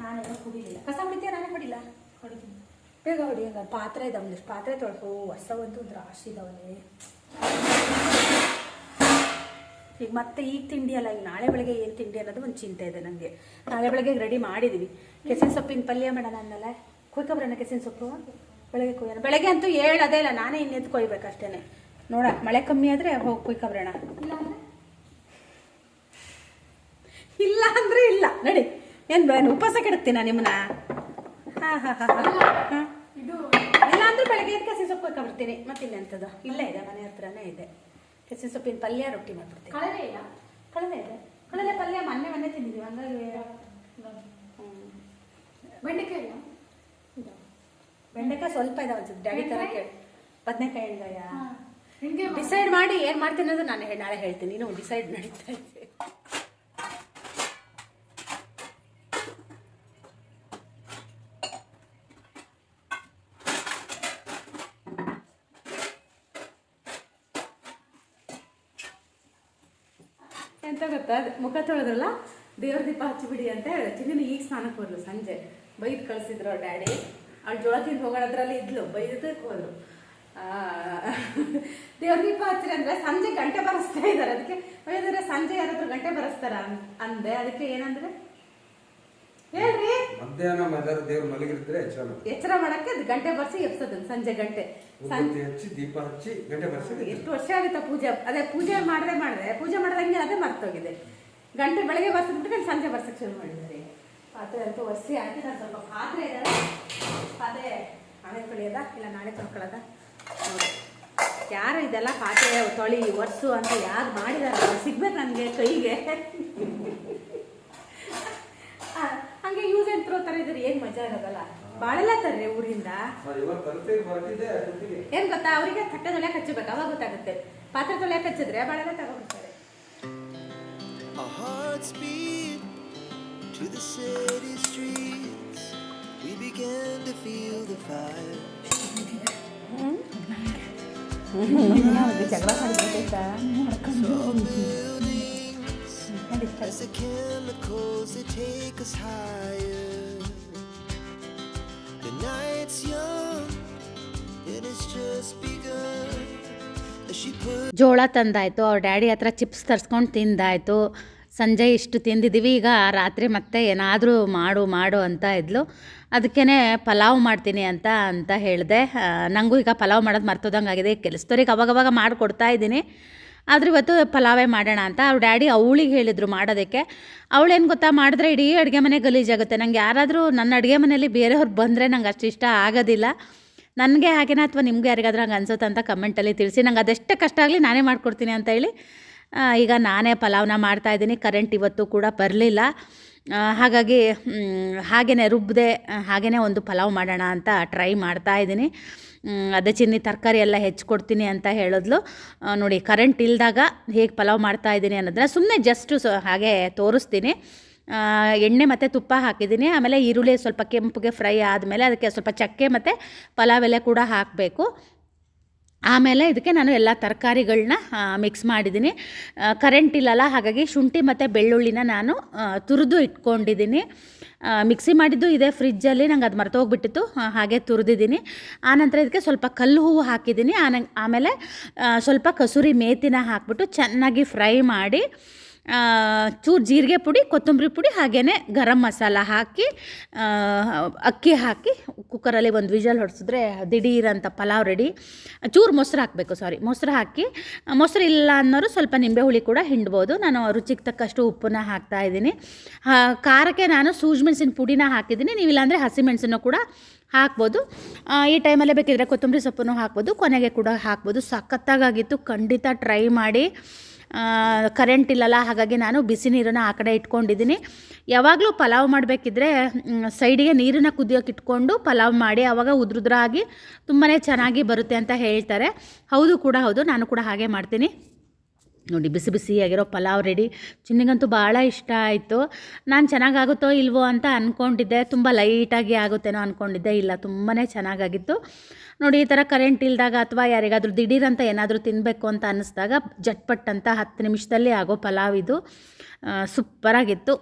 ನಾನೆಲ್ಲ ಕುಡಿಲಿಲ್ಲ. ಕಸ ಹೊಡಿತೀಯ? ನಾನೇ ಹೊಡಿಲ್ಲ. ಹೊಡಿತೀನಿ. ಬೇಗ ಹೊಡಿ ಪಾತ್ರೆ ಇದಾವೆ ಒಂದಿಷ್ಟು ಪಾತ್ರೆ ತೊಳ್ಕೋ. ಹೊಸ ಒಂದು ರಾಶಿ ಇದಾವಲ್ಲೇ ಈಗ ಮತ್ತೆ ಈಗ ತಿಂಡಿ ಅಲ್ಲ, ಈಗ ನಾಳೆ ಬೆಳಗ್ಗೆ ಏನು ತಿಂಡಿ ಅನ್ನೋದು ಒಂದು ಚಿಂತೆ ಇದೆ ನನಗೆ ನಾಳೆ ಬೆಳಗ್ಗೆ ರೆಡಿ ಮಾಡಿದ್ದೀವಿ ಕೆಸಿನ ಸೊಪ್ಪಿನ ಪಲ್ಯ ಮಾಡೋಣ ಅಂದಲ್ಲ ಕೊಯ್ಕೊಬ್ರಣ್ಣ ಕೆಸಿನ ಸೊಪ್ಪು? ಬೆಳಗ್ಗೆ ಕೊಯ್ಯೋಣ ಬೆಳಗ್ಗೆ ಅಂತೂ ಹೇಳೋದೇ ಇಲ್ಲ, ನಾನೇ ಇನ್ನೆದ್ದು ಕೊಯ್ಬೇಕಷ್ಟೇ ನೋಡ, ಮಳೆ ಕಮ್ಮಿ ಆದರೆ ಹೋಗಿ ಕೊಯ್ಕೊಬ್ರಣ ಇಲ್ಲ ಅಂದರೆ ಇಲ್ಲ. ನಡಿ, ಏನು ನಾನು ಉಪವಾಸ ಕೆಡುತ್ತೀನ ನಿಮ್ಮನ್ನ? ಹಾಂ ಹಾಂ ಹಾಂ ಹಾಂ. ಇಲ್ಲ ಅಂದ್ರೆ ಬೆಳಗ್ಗೆ ಎದ್ದು ಕೆಸಿನ ಸೊಪ್ಪು ಕೊಯ್ಕೊಬರ್ತೀನಿ ಮತ್ತಿನ್ನೆಂಥದ್ದು ಇಲ್ಲೇ ಇದೆ, ಮನೆ ಹತ್ರನೇ ಇದೆ. ಕೆಸಿನ ಸೊಪ್ಪಿನ ಪಲ್ಯ ರೊಟ್ಟಿ ಮಾಡ್ಬಿಡ್ತೀವಿ ಕಳಲೆ ಇದೆ. ಕಳಲೆ ಪಲ್ಯ ಮೊನ್ನೆ ಮೊನ್ನೆ ತಿಂದಿದ್ದೀವಿ ಹಂಗಾಗಿ ಬೆಂಡೆಕಾಯಿ ಇಲ್ಲ? ಬೆಂಡೆಕಾಯಿ ಸ್ವಲ್ಪ ಇದಾವೆ ಅನ್ಸುತ್ತೆ ಡ್ಯಾಡಿ ತರ ಕೇಳಿ. ಬದನೆಕಾಯಿ ಎಣ್ಗಾಯ ಹಿಂಗೆ ಡಿಸೈಡ್ ಮಾಡಿ ಏನು ಮಾಡ್ತೀನಿ ಅನ್ನೋದು ನಾನು ನಾಳೆ ಹೇಳ್ತೀನಿ. ನೀನು ಡಿಸೈಡ್ ನಡೀತಾ ಇದೆ ಎಂತ ಗೊತ್ತಾ ಮುಖ ತೊಳೆದ್ರಲ್ಲ, ದೇವ್ರ ದೀಪ ಹಚ್ಚಿಬಿಡಿ ಅಂತ ಹೇಳಿದೆ. ನೀನು ಈಗ ಸ್ನಾನಕ್ಕೆ ಹೋದ್ಲು ಸಂಜೆ. ಬೈದು ಕಳಿಸಿದ್ರು ಡ್ಯಾಡಿ. ಅವ್ಳು ಜೋಳ ತಿಂದು ಹೋಗೋಣದ್ರಲ್ಲಿ ಇದ್ಲು ಬೈದಕ್ಕೆ ಹೋದ್ರು. ದೇವ್ರ ದೀಪ ಹಚ್ಚಿರಿ ಅಂದ್ರೆ ಸಂಜೆ ಗಂಟೆ ಬರೆಸ್ತಾ ಇದ್ದಾರೆ ಅದಕ್ಕೆ ಬೈದ್ರೆ ಸಂಜೆ ಯಾರಾದ್ರೂ ಗಂಟೆ ಬರೆಸ್ತಾರ ಅಂದೆ. ಅದಕ್ಕೆ ಏನಂದ್ರೆ ಮಧ್ಯಾಹ್ನ ಮಧ್ಯಾಹ್ನ ದೇವ್ರು ಮಲಗಿರ್ತಾರೆ ಎಚ್ಚರ ಎಚ್ಚರ ಮಾಡಕ್ಕೆ ಅದು ಗಂಟೆ ಬರ್ಸಿ ಎಪ್ಸದ್ ಸಂಜೆ ಗಂಟೆ. ಸಂಜೆ ಹಚ್ಚಿ ದೀಪ ಹಚ್ಚಿ ಗಂಟೆ ಬರ್ಸಿ ಎಷ್ಟು ವರ್ಷ ಆಗುತ್ತೆ ಪೂಜೆ? ಅದೇ ಪೂಜೆ ಮಾಡದೆ ಮಾಡಿದೆ ಪೂಜೆ ಮಾಡ್ದಂಗೆ ಅದೇ ಮರ್ತೋಗಿದೆ. ಗಂಟೆ ಬೆಳಗ್ಗೆ ಬರ್ಸಿದ್ಬಿಟ್ಟು ಸಂಜೆ ಬರ್ಸಕ್ಕೆ ಶುರು ಮಾಡಿದ್ದಾರೆ. ಪಾತ್ರೆ ಅಂತೂ ಒಸಿ ಹಾಕಿ ನಾನು ಸ್ವಲ್ಪ ಪಾತ್ರೆ ಇದೆ ಅದೇ ನಾಳೆ ತೊಳೆಯೋದ? ಇಲ್ಲ ನಾಳೆ ತೊಳ್ಕೊಳ್ಳೋದ? ನೋಡಿ ಯಾರು ಇದೆಲ್ಲ ಪಾತ್ರೆ ತೊಳಿ ಒರೆಸು ಅಂತ ಯಾರು ಮಾಡಿದಾರ ಸಿಗ್ಬೇಕು ನನಗೆ ಕೈಗೆ. ಎತ್ರೋ ತರ ಇದ್ರೆ ಏನು ಮಜಾ ಇರೋದಲ್ಲ? ಬಾಳೆಲ್ಲ ತರ್ರಿ ಊರಿಂದ. ಏನ್ ಗೊತ್ತಾ? ಅವರಿಗೆ ತಟ್ಟೆ ತೊಳೆಯಕ್ ಹಚ್ಚಬೇಕು ಅವಾಗ ಗೊತ್ತಾಗುತ್ತೆ. ಪಾತ್ರೆ ತೊಳೆಯಕ್ ಹಚ್ಚಿದ್ರೆ ಬಾಳೆಲ್ಲ ತಗೊಂಡ್ಬಿಡ್ತಾರೆ to the city streets. We began to feel the fire. as the chemicals they take us higher. ಜೋಳ ತಂದಾಯಿತು, ಅವ್ರ ಡ್ಯಾಡಿ ಹತ್ರ ಚಿಪ್ಸ್ ತರ್ಸ್ಕೊಂಡು ತಿಂದಾಯಿತು. ಸಂಜೆ ಇಷ್ಟು ತಿಂದಿದ್ದೀವಿ ಈಗ ರಾತ್ರಿ ಮತ್ತೆ ಏನಾದರೂ ಮಾಡು ಮಾಡು ಅಂತ ಇದ್ಲು. ಅದಕ್ಕೇ ಪಲಾವ್ ಮಾಡ್ತೀನಿ ಅಂತ ಅಂತ ಹೇಳಿದೆ. ನನಗೂ ಈಗ ಪಲಾವ್ ಮಾಡೋದು ಮರ್ತೋದಂಗೆ ಆಗಿದೆ ಕೆಲಸದವ್ರಿಗೆ ಅವಾಗವಾಗ ಮಾಡಿಕೊಡ್ತಾ ಇದ್ದೀನಿ. ಆದ್ರೆ ಇವತ್ತು ಪಲಾವೇ ಮಾಡೋಣ ಅಂತ ಅವ್ರ ಡ್ಯಾಡಿ ಅವಳಿಗೆ ಹೇಳಿದರು ಮಾಡೋದಕ್ಕೆ. ಅವಳೇನು ಗೊತ್ತಾ ಮಾಡಿದ್ರೆ ಇಡೀ ಅಡುಗೆ ಮನೆ ಗಲೀಜಾಗುತ್ತೆ ನಂಗೆ ಯಾರಾದರೂ ನನ್ನ ಅಡುಗೆ ಮನೆಯಲ್ಲಿ ಬೇರೆಯವ್ರು ಬಂದರೆ ನಂಗೆ ಅಷ್ಟು ಇಷ್ಟ ಆಗೋದಿಲ್ಲ. ನನಗೆ ಹಾಗೇನಾ ಅಥವಾ ನಿಮಗೆ ಯಾರಿಗಾದ್ರೂ ಹಂಗೆ ಅನ್ಸುತ್ತೆ ಅಂತ ಕಮೆಂಟಲ್ಲಿ ತಿಳಿಸಿ. ನಂಗೆ ಅದೆಷ್ಟೇ ಕಷ್ಟ ಆಗಲಿ ನಾನೇ ಮಾಡ್ಕೊಡ್ತೀನಿ ಅಂತ ಹೇಳಿ ಈಗ ನಾನೇ ಪಲಾವ್ನ ಮಾಡ್ತಾಯಿದ್ದೀನಿ ಕರೆಂಟ್ ಇವತ್ತು ಕೂಡ ಬರಲಿಲ್ಲ. ಹಾಗಾಗಿ ಹಾಗೆಯೇ ರುಬ್ಬದೆ ಹಾಗೆಯೇ ಒಂದು ಪಲಾವ್ ಮಾಡೋಣ ಅಂತ ಟ್ರೈ ಮಾಡ್ತಾ ಇದ್ದೀನಿ. ಮ್, ಅದೇ ಚಿನ್ನಿ ತರಕಾರಿ ಎಲ್ಲ ಹೆಚ್ಚಿಕೊಡ್ತೀನಿ ಅಂತ ಹೇಳಿದ್ಲು. ನೋಡಿ ಕರೆಂಟ್ ಇಲ್ದಾಗ ಹೇಗೆ ಪಲಾವ್ ಮಾಡ್ತಾ ಇದ್ದೀನಿ ಅನ್ನೋದನ್ನ ಸುಮ್ಮನೆ ಜಸ್ಟು ಸೊ, ಹಾಗೆ ತೋರಿಸ್ತೀನಿ. ಎಣ್ಣೆ ಮತ್ತು ತುಪ್ಪ ಹಾಕಿದ್ದೀನಿ. ಆಮೇಲೆ ಈರುಳ್ಳಿ ಸ್ವಲ್ಪ ಕೆಂಪಗೆ ಫ್ರೈ ಆದಮೇಲೆ ಅದಕ್ಕೆ ಸ್ವಲ್ಪ ಚಕ್ಕೆ ಮತ್ತು ಪಲಾವ್ ಎಲೆ ಕೂಡ ಹಾಕಬೇಕು. ಆಮೇಲೆ ಇದಕ್ಕೆ ನಾನು ಎಲ್ಲ ತರಕಾರಿಗಳನ್ನ ಮಿಕ್ಸ್ ಮಾಡಿದ್ದೀನಿ. ಕರೆಂಟ್ ಇಲ್ಲಲ್ಲ, ಹಾಗಾಗಿ ಶುಂಠಿ ಮತ್ತು ಬೆಳ್ಳುಳ್ಳಿನ ನಾನು ತುರಿದು ಇಟ್ಕೊಂಡಿದ್ದೀನಿ. ಮಿಕ್ಸಿ ಮಾಡಿದ್ದು ಇದೆ ಫ್ರಿಜ್ಜಲ್ಲಿ ನಂಗೆ ಅದು ಮರೆತೋಗ್ಬಿಟ್ಟಿತ್ತು ಹಾಗೆ ತುರಿದಿದ್ದೀನಿ. ಆನಂತರ ಇದಕ್ಕೆ ಸ್ವಲ್ಪ ಕಲ್ಲು ಹೂವು ಹಾಕಿದ್ದೀನಿ. ಆಮೇಲೆ ಸ್ವಲ್ಪ ಕಸೂರಿ ಮೇತಿನ ಹಾಕ್ಬಿಟ್ಟು ಚೆನ್ನಾಗಿ ಫ್ರೈ ಮಾಡಿ ಚೂರು ಜೀರಿಗೆ ಪುಡಿ, ಕೊತ್ತಂಬರಿ ಪುಡಿ ಹಾಗೇ ಗರಂ ಮಸಾಲ ಹಾಕಿ ಅಕ್ಕಿ ಹಾಕಿ, ಕುಕ್ಕರಲ್ಲಿ ಒಂದು ವಿಜಲ್ ಹೊಡೆಸಿದ್ರೆ ದಿಢೀರಂತ ಪಲಾವ್ ರೆಡಿ ಚೂರು ಮೊಸರು ಹಾಕಬೇಕು ಸಾರಿ ಮೊಸರು ಹಾಕಿ ಮೊಸರು ಇಲ್ಲ ಅನ್ನೋರು ಸ್ವಲ್ಪ ನಿಂಬೆ ಹುಳಿ ಕೂಡ ಹಿಂಡ್ಬೋದು. ನಾನು ರುಚಿಗೆ ತಕ್ಕಷ್ಟು ಉಪ್ಪನ್ನ ಹಾಕ್ತಾ ಇದ್ದೀನಿ. ಖಾರಕ್ಕೆ ನಾನು ಸೂಜ್ಮೆಣಸಿನ ಪುಡಿನ ಹಾಕಿದ್ದೀನಿ. ನೀವು ಇಲ್ಲಾಂದರೆ ಹಸಿಮೆಣಸನ್ನು ಕೂಡ ಹಾಕ್ಬೋದು. ಈ ಟೈಮಲ್ಲೇ ಬೇಕಿದ್ರೆ ಕೊತ್ತಂಬರಿ ಸೊಪ್ಪನ್ನು ಹಾಕ್ಬೋದು. ಕೊನೆಗೆ ಕೂಡ ಹಾಕ್ಬೋದು. ಸಖತ್ತಾಗಿತ್ತು ಖಂಡಿತ ಟ್ರೈ ಮಾಡಿ. ಕರೆಂಟ್ ಇಲ್ಲಲ್ಲ, ಹಾಗಾಗಿ ನಾನು ಬಿಸಿ ನೀರನ್ನು ಆ ಕಡೆ ಇಟ್ಕೊಂಡಿದ್ದೀನಿ. ಯಾವಾಗಲೂ ಪಲಾವ್ ಮಾಡಬೇಕಿದ್ರೆ ಸೈಡಿಗೆ ನೀರನ್ನು ಕುದಿಯೋಕೆ ಇಟ್ಕೊಂಡು ಪಲಾವ್ ಮಾಡಿ ಆವಾಗ ಉದ್ರುದ್ರಾಗಿ ತುಂಬಾ ಚೆನ್ನಾಗಿ ಬರುತ್ತೆ ಅಂತ ಹೇಳ್ತಾರೆ. ಹೌದು ಕೂಡ ಹೌದು, ನಾನು ಕೂಡ ಹಾಗೆ ಮಾಡ್ತೀನಿ. ನೋಡಿ ಬಿಸಿ ಬಿಸಿಯಾಗಿರೋ ಪಲಾವ್ ರೆಡಿ ಚಿನ್ನಿಗಂತೂ ಭಾಳ ಇಷ್ಟ ಆಯಿತು. ನಾನು ಚೆನ್ನಾಗಾಗುತ್ತೋ ಇಲ್ವೋ ಅಂತ ಅಂದ್ಕೊಂಡಿದ್ದೆ ತುಂಬ ಲೈಟಾಗಿ ಆಗುತ್ತೇನೋ ಅಂದ್ಕೊಂಡಿದ್ದೆ ಇಲ್ಲ ತುಂಬಾ ಚೆನ್ನಾಗಾಗಿತ್ತು. ನೋಡಿ, ಈ ಥರ ಕರೆಂಟ್ ಇಲ್ದಾಗ ಅಥವಾ ಯಾರಿಗಾದರೂ ದಿಢೀರಂತ ಏನಾದರೂ ತಿನ್ನಬೇಕು ಅಂತ ಅನ್ನಿಸ್ದಾಗ ಜಟ್ಪಟ್ ಅಂತ ಹತ್ತು ನಿಮಿಷದಲ್ಲಿ ಆಗೋ ಪಲಾವ್ ಇದು. ಸೂಪರಾಗಿತ್ತು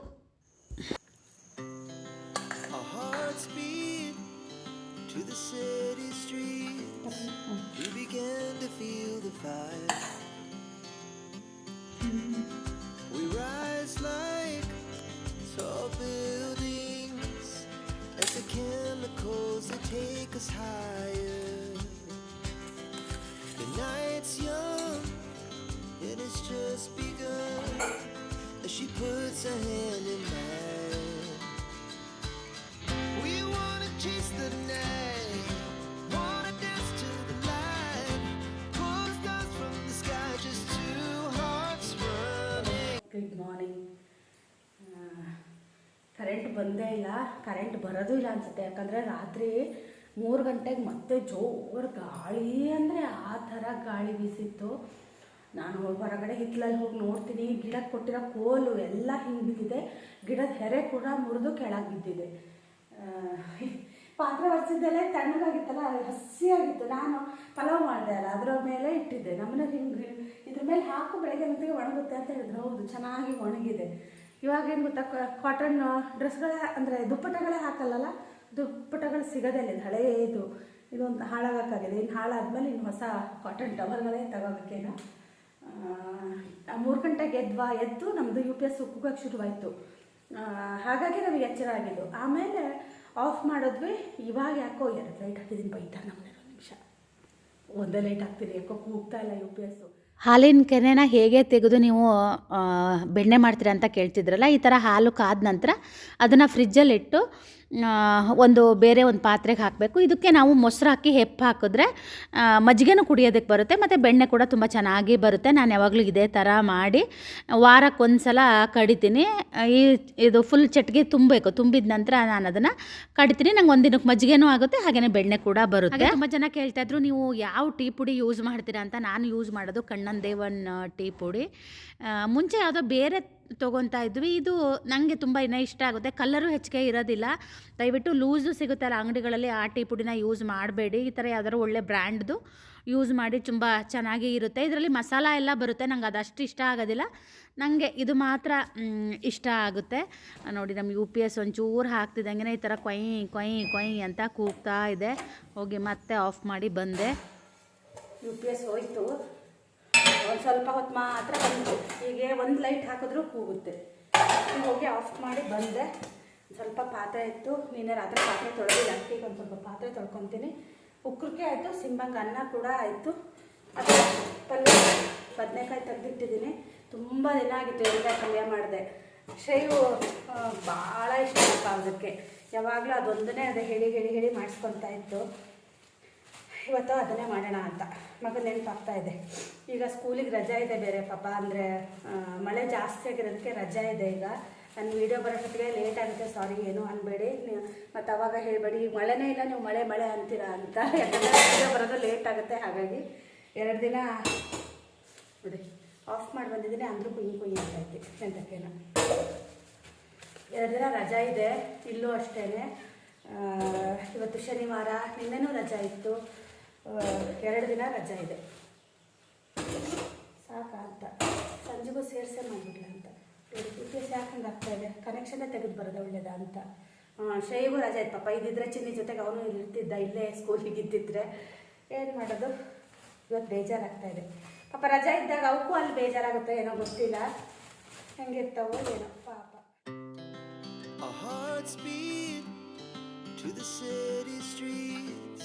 ಬಂದೇ ಇಲ್ಲ ಕರೆಂಟ್ ಬರೋದು ಇಲ್ಲ ಅನ್ಸುತ್ತೆ. ಯಾಕಂದರೆ ರಾತ್ರಿ ಮೂರು ಗಂಟೆಗೆ ಮತ್ತೆ ಜೋರು ಗಾಳಿ ಅಂದರೆ ಆ ಥರ ಗಾಳಿ ಬೀಸಿತ್ತು. ನಾನು ಹೊರಗಡೆ ಹಿತ್ತಲಲ್ಲಿ ಹೋಗಿ ನೋಡ್ತೀನಿ ಗಿಡಕ್ಕೆ ಕೊಟ್ಟಿರೋ ಕೋಲು ಎಲ್ಲ ಹಿಂಗೆ ಬಿದ್ದಿದೆ. ಗಿಡದ ಹೆರೆ ಕೂಡ ಮುರಿದು ಕೆಳಗೆ ಬಿದ್ದಿದೆ. ಪಾತ್ರೆ ಒರೆಸಿದ್ದೆಲ್ಲ ತಣ್ಣಗಾಗಿತ್ತಲ್ಲ, ಹಸಿಯಾಗಿತ್ತು. ನಾನು ಪಲಾವ್ ಮಾಡಿದೆ ಅಲ್ಲ, ಅದರ ಮೇಲೆ ಇಟ್ಟಿದ್ದೆ. ನಮ್ಮನೆ ಹಿಂಗೆ ಇದ್ರ ಮೇಲೆ ಹಾಕು, ಬೆಳಗ್ಗೆ ಒಣಗುತ್ತೆ ಅಂತ ಹೇಳಿದ್ರು. ಹೌದು, ಚೆನ್ನಾಗಿ ಒಣಗಿದೆ. ಇವಾಗ ಏನು ಗೊತ್ತಾ ಕಾಟನ್ ಡ್ರೆಸ್ಗಳೇ ಅಂದರೆ ದುಪ್ಪಟ್ಟಗಳೇ ಹಾಕಲ್ಲಲ್ಲ, ದುಪ್ಪಟ್ಟಗಳು ಸಿಗೋದಿಲ್ಲ ಇದು ಇದೊಂದು ಹಾಳಾಗೋಕ್ಕಾಗಿದೆ. ಇನ್ನು ಹಾಳಾದ್ಮೇಲೆ ಇನ್ನು ಹೊಸ ಕಾಟನ್ ಟವಲ್ಗಳೇ ತಗೋಬೇಕೇನೋ. ಮೂರು ಗಂಟೆಗೆ ಎದ್ವಾ ಎದ್ದು ನಮ್ಮದು ಯು ಪಿ ಎಸ್ ಕುಗ್ಗೋಕೆ ಶುರುವಾಯಿತು. ಹಾಗಾಗಿ ನಮಗೆ ಎಚ್ಚರ ಆಗಿದ್ದು. ಆಮೇಲೆ ಆಫ್ ಮಾಡಿದ್ವಿ. ಇವಾಗ ಯಾಕೋ ಎರಡು ಲೈಟ್ ಹಾಕಿದ್ದೀನಿ ಬೈತಾರೆ ನಮ್ಮನೆ ಒಂದು ನಿಮಿಷ. ಒಂದೇ ಲೈಟ್ ಹಾಕ್ತೀನಿ. ಯಾಕೋ ಕೂಗ್ತಾ ಇಲ್ಲ ಯು ಪಿ ಎಸ್ಸು ಹಾಲಿನ ಕೆನೆನ ಹೇಗೆ ತೆಗೆದು ನೀವು ಬೆಣ್ಣೆ ಮಾಡ್ತೀರಾ ಅಂತ ಕೇಳ್ತಿದ್ರಲ್ಲ, ಈ ಥರ ಹಾಲು ಕಾದ ನಂತರ ಅದನ್ನು ಫ್ರಿಜ್ಜಲ್ಲಿಟ್ಟು ಒಂದು ಬೇರೆ ಒಂದು ಪಾತ್ರೆಗೆ ಹಾಕಬೇಕು. ಇದಕ್ಕೆ ನಾವು ಮೊಸರು ಹಾಕಿ ಹೆಪ್ಪು ಹಾಕಿದ್ರೆ ಮಜ್ಜಿಗೆನೂ ಕುಡಿಯೋದಕ್ಕೆ ಬರುತ್ತೆ, ಮತ್ತು ಬೆಣ್ಣೆ ಕೂಡ ತುಂಬ ಚೆನ್ನಾಗಿ ಬರುತ್ತೆ. ನಾನು ಯಾವಾಗಲೂ ಇದೇ ಥರ ಮಾಡಿ, ವಾರಕ್ಕೆ ಸಲ ಕಡಿತೀನಿ. ಈ, ಇದು ಫುಲ್ ಚಟ್ಗೆ ತುಂಬಬೇಕು. ತುಂಬಿದ ನಂತರ ನಾನು ಅದನ್ನು ಕಡಿತೀನಿ. ನಂಗೆ ಒಂದಿನಕ್ಕೆ ದಿನಕ್ಕೆ ಮಜ್ಜಿಗೆನೂ ಆಗುತ್ತೆ ಹಾಗೆಯೇ ಬೆಣ್ಣೆ ಕೂಡ ಬರುತ್ತೆ. ತುಂಬ ಜನ ಕೇಳ್ತಾ ಇದ್ರು, ನೀವು ಯಾವ ಟೀ ಪುಡಿ ಯೂಸ್ ಮಾಡ್ತೀರಾ ಅಂತ. ನಾನು ಯೂಸ್ ಮಾಡೋದು ಕಣ್ಣನ್ ದೇವನ್ ಟೀ ಪುಡಿ. ಮುಂಚೆ ಯಾವುದೋ ಬೇರೆ ತೊಗೊತಾ ಇದ್ವಿ. ಇದು ನನಗೆ ತುಂಬ ಇನ್ನೂ ಇಷ್ಟ ಆಗುತ್ತೆ. ಕಲ್ಲರು ಹೆಚ್ಚಿಗೆ ಇರೋದಿಲ್ಲ. ದಯವಿಟ್ಟು ಲೂಸು ಸಿಗುತ್ತಲ್ಲ ಅಂಗಡಿಗಳಲ್ಲಿ ಆ ಟೀ ಪುಡಿನ ಯೂಸ್ ಮಾಡಬೇಡಿ. ಈ ಥರ ಯಾವ್ದಾದ್ರು ಒಳ್ಳೆ ಬ್ರ್ಯಾಂಡ್ದು ಯೂಸ್ ಮಾಡಿ ತುಂಬ ಚೆನ್ನಾಗಿ ಇರುತ್ತೆ. ಇದರಲ್ಲಿ ಮಸಾಲ ಎಲ್ಲ ಬರುತ್ತೆ. ನಂಗೆ ಅದಷ್ಟು ಇಷ್ಟ ಆಗೋದಿಲ್ಲ. ನನಗೆ ಇದು ಮಾತ್ರ ಇಷ್ಟ ಆಗುತ್ತೆ. ನೋಡಿ ನಮ್ಮ ಯು ಪಿ ಎಸ್ ಒಂಚೂರು ಹಾಕ್ತಿದ್ದಂಗೆ ಈ ಥರ ಕೊಯ್ ಕೊಯ್ ಕೊಯ್ ಅಂತ ಕೂಗ್ತಾ ಇದೆ. ಹೋಗಿ ಮತ್ತೆ ಆಫ್ ಮಾಡಿ ಬಂದೆ. ಯು ಪಿ ಎಸ್ ಹೋಯ್ತು. ಒಂದು ಸ್ವಲ್ಪ ಹೊತ್ತು ಮಾತ್ರ ಬಂತು. ಹೀಗೆ ಒಂದು ಲೈಟ್ ಹಾಕಿದ್ರು ಕೂಗುತ್ತೆ. ಹೋಗಿ ಆಫ್ ಮಾಡಿ ಬಂದೆ. ಸ್ವಲ್ಪ ಪಾತ್ರೆ ಇತ್ತು. ನಿನ್ನೆ ರಾತ್ರಿ ಪಾತ್ರೆ ತೊಳೆದಿಲ್ಲ. ಈಗ ಒಂದು ಸ್ವಲ್ಪ ಪಾತ್ರೆ ತೊಳ್ಕೊತೀನಿ. ಉಕ್ಕರಿಕೆ ಆಯಿತು. ಸಿಂಬಂಗೆ ಅನ್ನ ಕೂಡ ಆಯಿತು. ಅದು ಪಲ್ಯ, ಬದನೆಕಾಯಿ ತೆಗೆದಿಟ್ಟಿದ್ದೀನಿ. ತುಂಬ ದಿನ ಆಗಿತ್ತು ಎಲ್ಲ ಪಲ್ಯ ಮಾಡಿದೆ. ಶೈವು ಭಾಳ ಇಷ್ಟ ಅದಕ್ಕೆ. ಯಾವಾಗಲೂ ಅದೊಂದನ್ನೇ ಅದೇ ಹೇಳಿ ಹೇಳಿ ಹೇಳಿ ಮಾಡಿಸ್ಕೊತಾ ಇತ್ತು. ಇವತ್ತು ಅದನ್ನೇ ಮಾಡೋಣ ಅಂತ. ಮಗ ನೆನಪಾಗ್ತಾ ಇದೆ. ಈಗ ಸ್ಕೂಲಿಗೆ ರಜಾ ಇದೆ ಬೇರೆ ಪಾಪ. ಅಂದರೆ ಮಳೆ ಜಾಸ್ತಿ ಆಗಿರೋದಕ್ಕೆ ರಜಾ ಇದೆ ಈಗ. ನಾನು ವೀಡಿಯೋ ಬರೋಷ್ಟೊತ್ತಿಗೆ ಲೇಟ್ ಆಗುತ್ತೆ ಸಾರಿ ಏನು ಅನ್ಬೇಡಿ. ಮತ್ತು ಅವಾಗ ಹೇಳಬೇಡಿ ಈಗ ಮಳೆನೇ ಇಲ್ಲ, ನೀವು ಮಳೆ ಮಳೆ ಅಂತೀರಾ ಅಂತ. ಯಾಕಂದರೆ ವೀಡಿಯೋ ಬರೋದು ಲೇಟ್ ಆಗುತ್ತೆ, ಹಾಗಾಗಿ ಎರಡು ದಿನ ಬಿಡಿ. ಆಫ್ ಮಾಡಿ ಬಂದಿದ್ದೀನಿ, ಅಂದರೂ ಕುಯ್ಯಿ ಕುಯ್ಯಿ ಅಂತೈತಿ ಎಂತಕ್ಕೇನ. ಎರಡು ದಿನ ರಜಾ ಇದೆ, ಇಲ್ಲೂ ಅಷ್ಟೇ ಇವತ್ತು ಶನಿವಾರ, ನಿನ್ನೆನೂ ರಜಾ ಇತ್ತು. ಎರಡು ದಿನ ರಜೆ ಇದೆ. ಸಾಕಾ ಅಂತ ಸಂಜೆಗೂ ಸೇರಿಸೇ ಮಾಡಿಬಿಡ್ಲ ಅಂತ ಯು ಪಿ ಎಸ್ ಯಾಕೆ ಹಂಗೆ ಆಗ್ತಾ ಇದೆ. ಕನೆಕ್ಷನ್ನೇ ತೆಗೆದು ಬರೋದು ಒಳ್ಳೇದಾ ಅಂತ. ಶೈಗೂ ರಜೆ ಇತ್ತು ಪಾಪ ಇದ್ದಿದ್ರೆ ಚಿನ್ನಿ ಜೊತೆಗೆ ಅವನು ಇರ್ತಿದ್ದ, ಇಲ್ಲೇ ಸ್ಕೂಲಿಗೆ ಇದ್ದಿದ್ರೆ. ಏನು ಮಾಡೋದು? ಇವತ್ತು ಬೇಜಾರಾಗ್ತಾ ಇದೆ. ಪಾಪ ರಜೆ ಇದ್ದಾಗ ಅವಕ್ಕೂ ಅಲ್ಲಿ ಬೇಜಾರಾಗುತ್ತೆ ಏನೋ ಗೊತ್ತಿಲ್ಲ. ಹೆಂಗಿರ್ತಾವೋ ಏನೋ ಪಾಪ. To the city streets.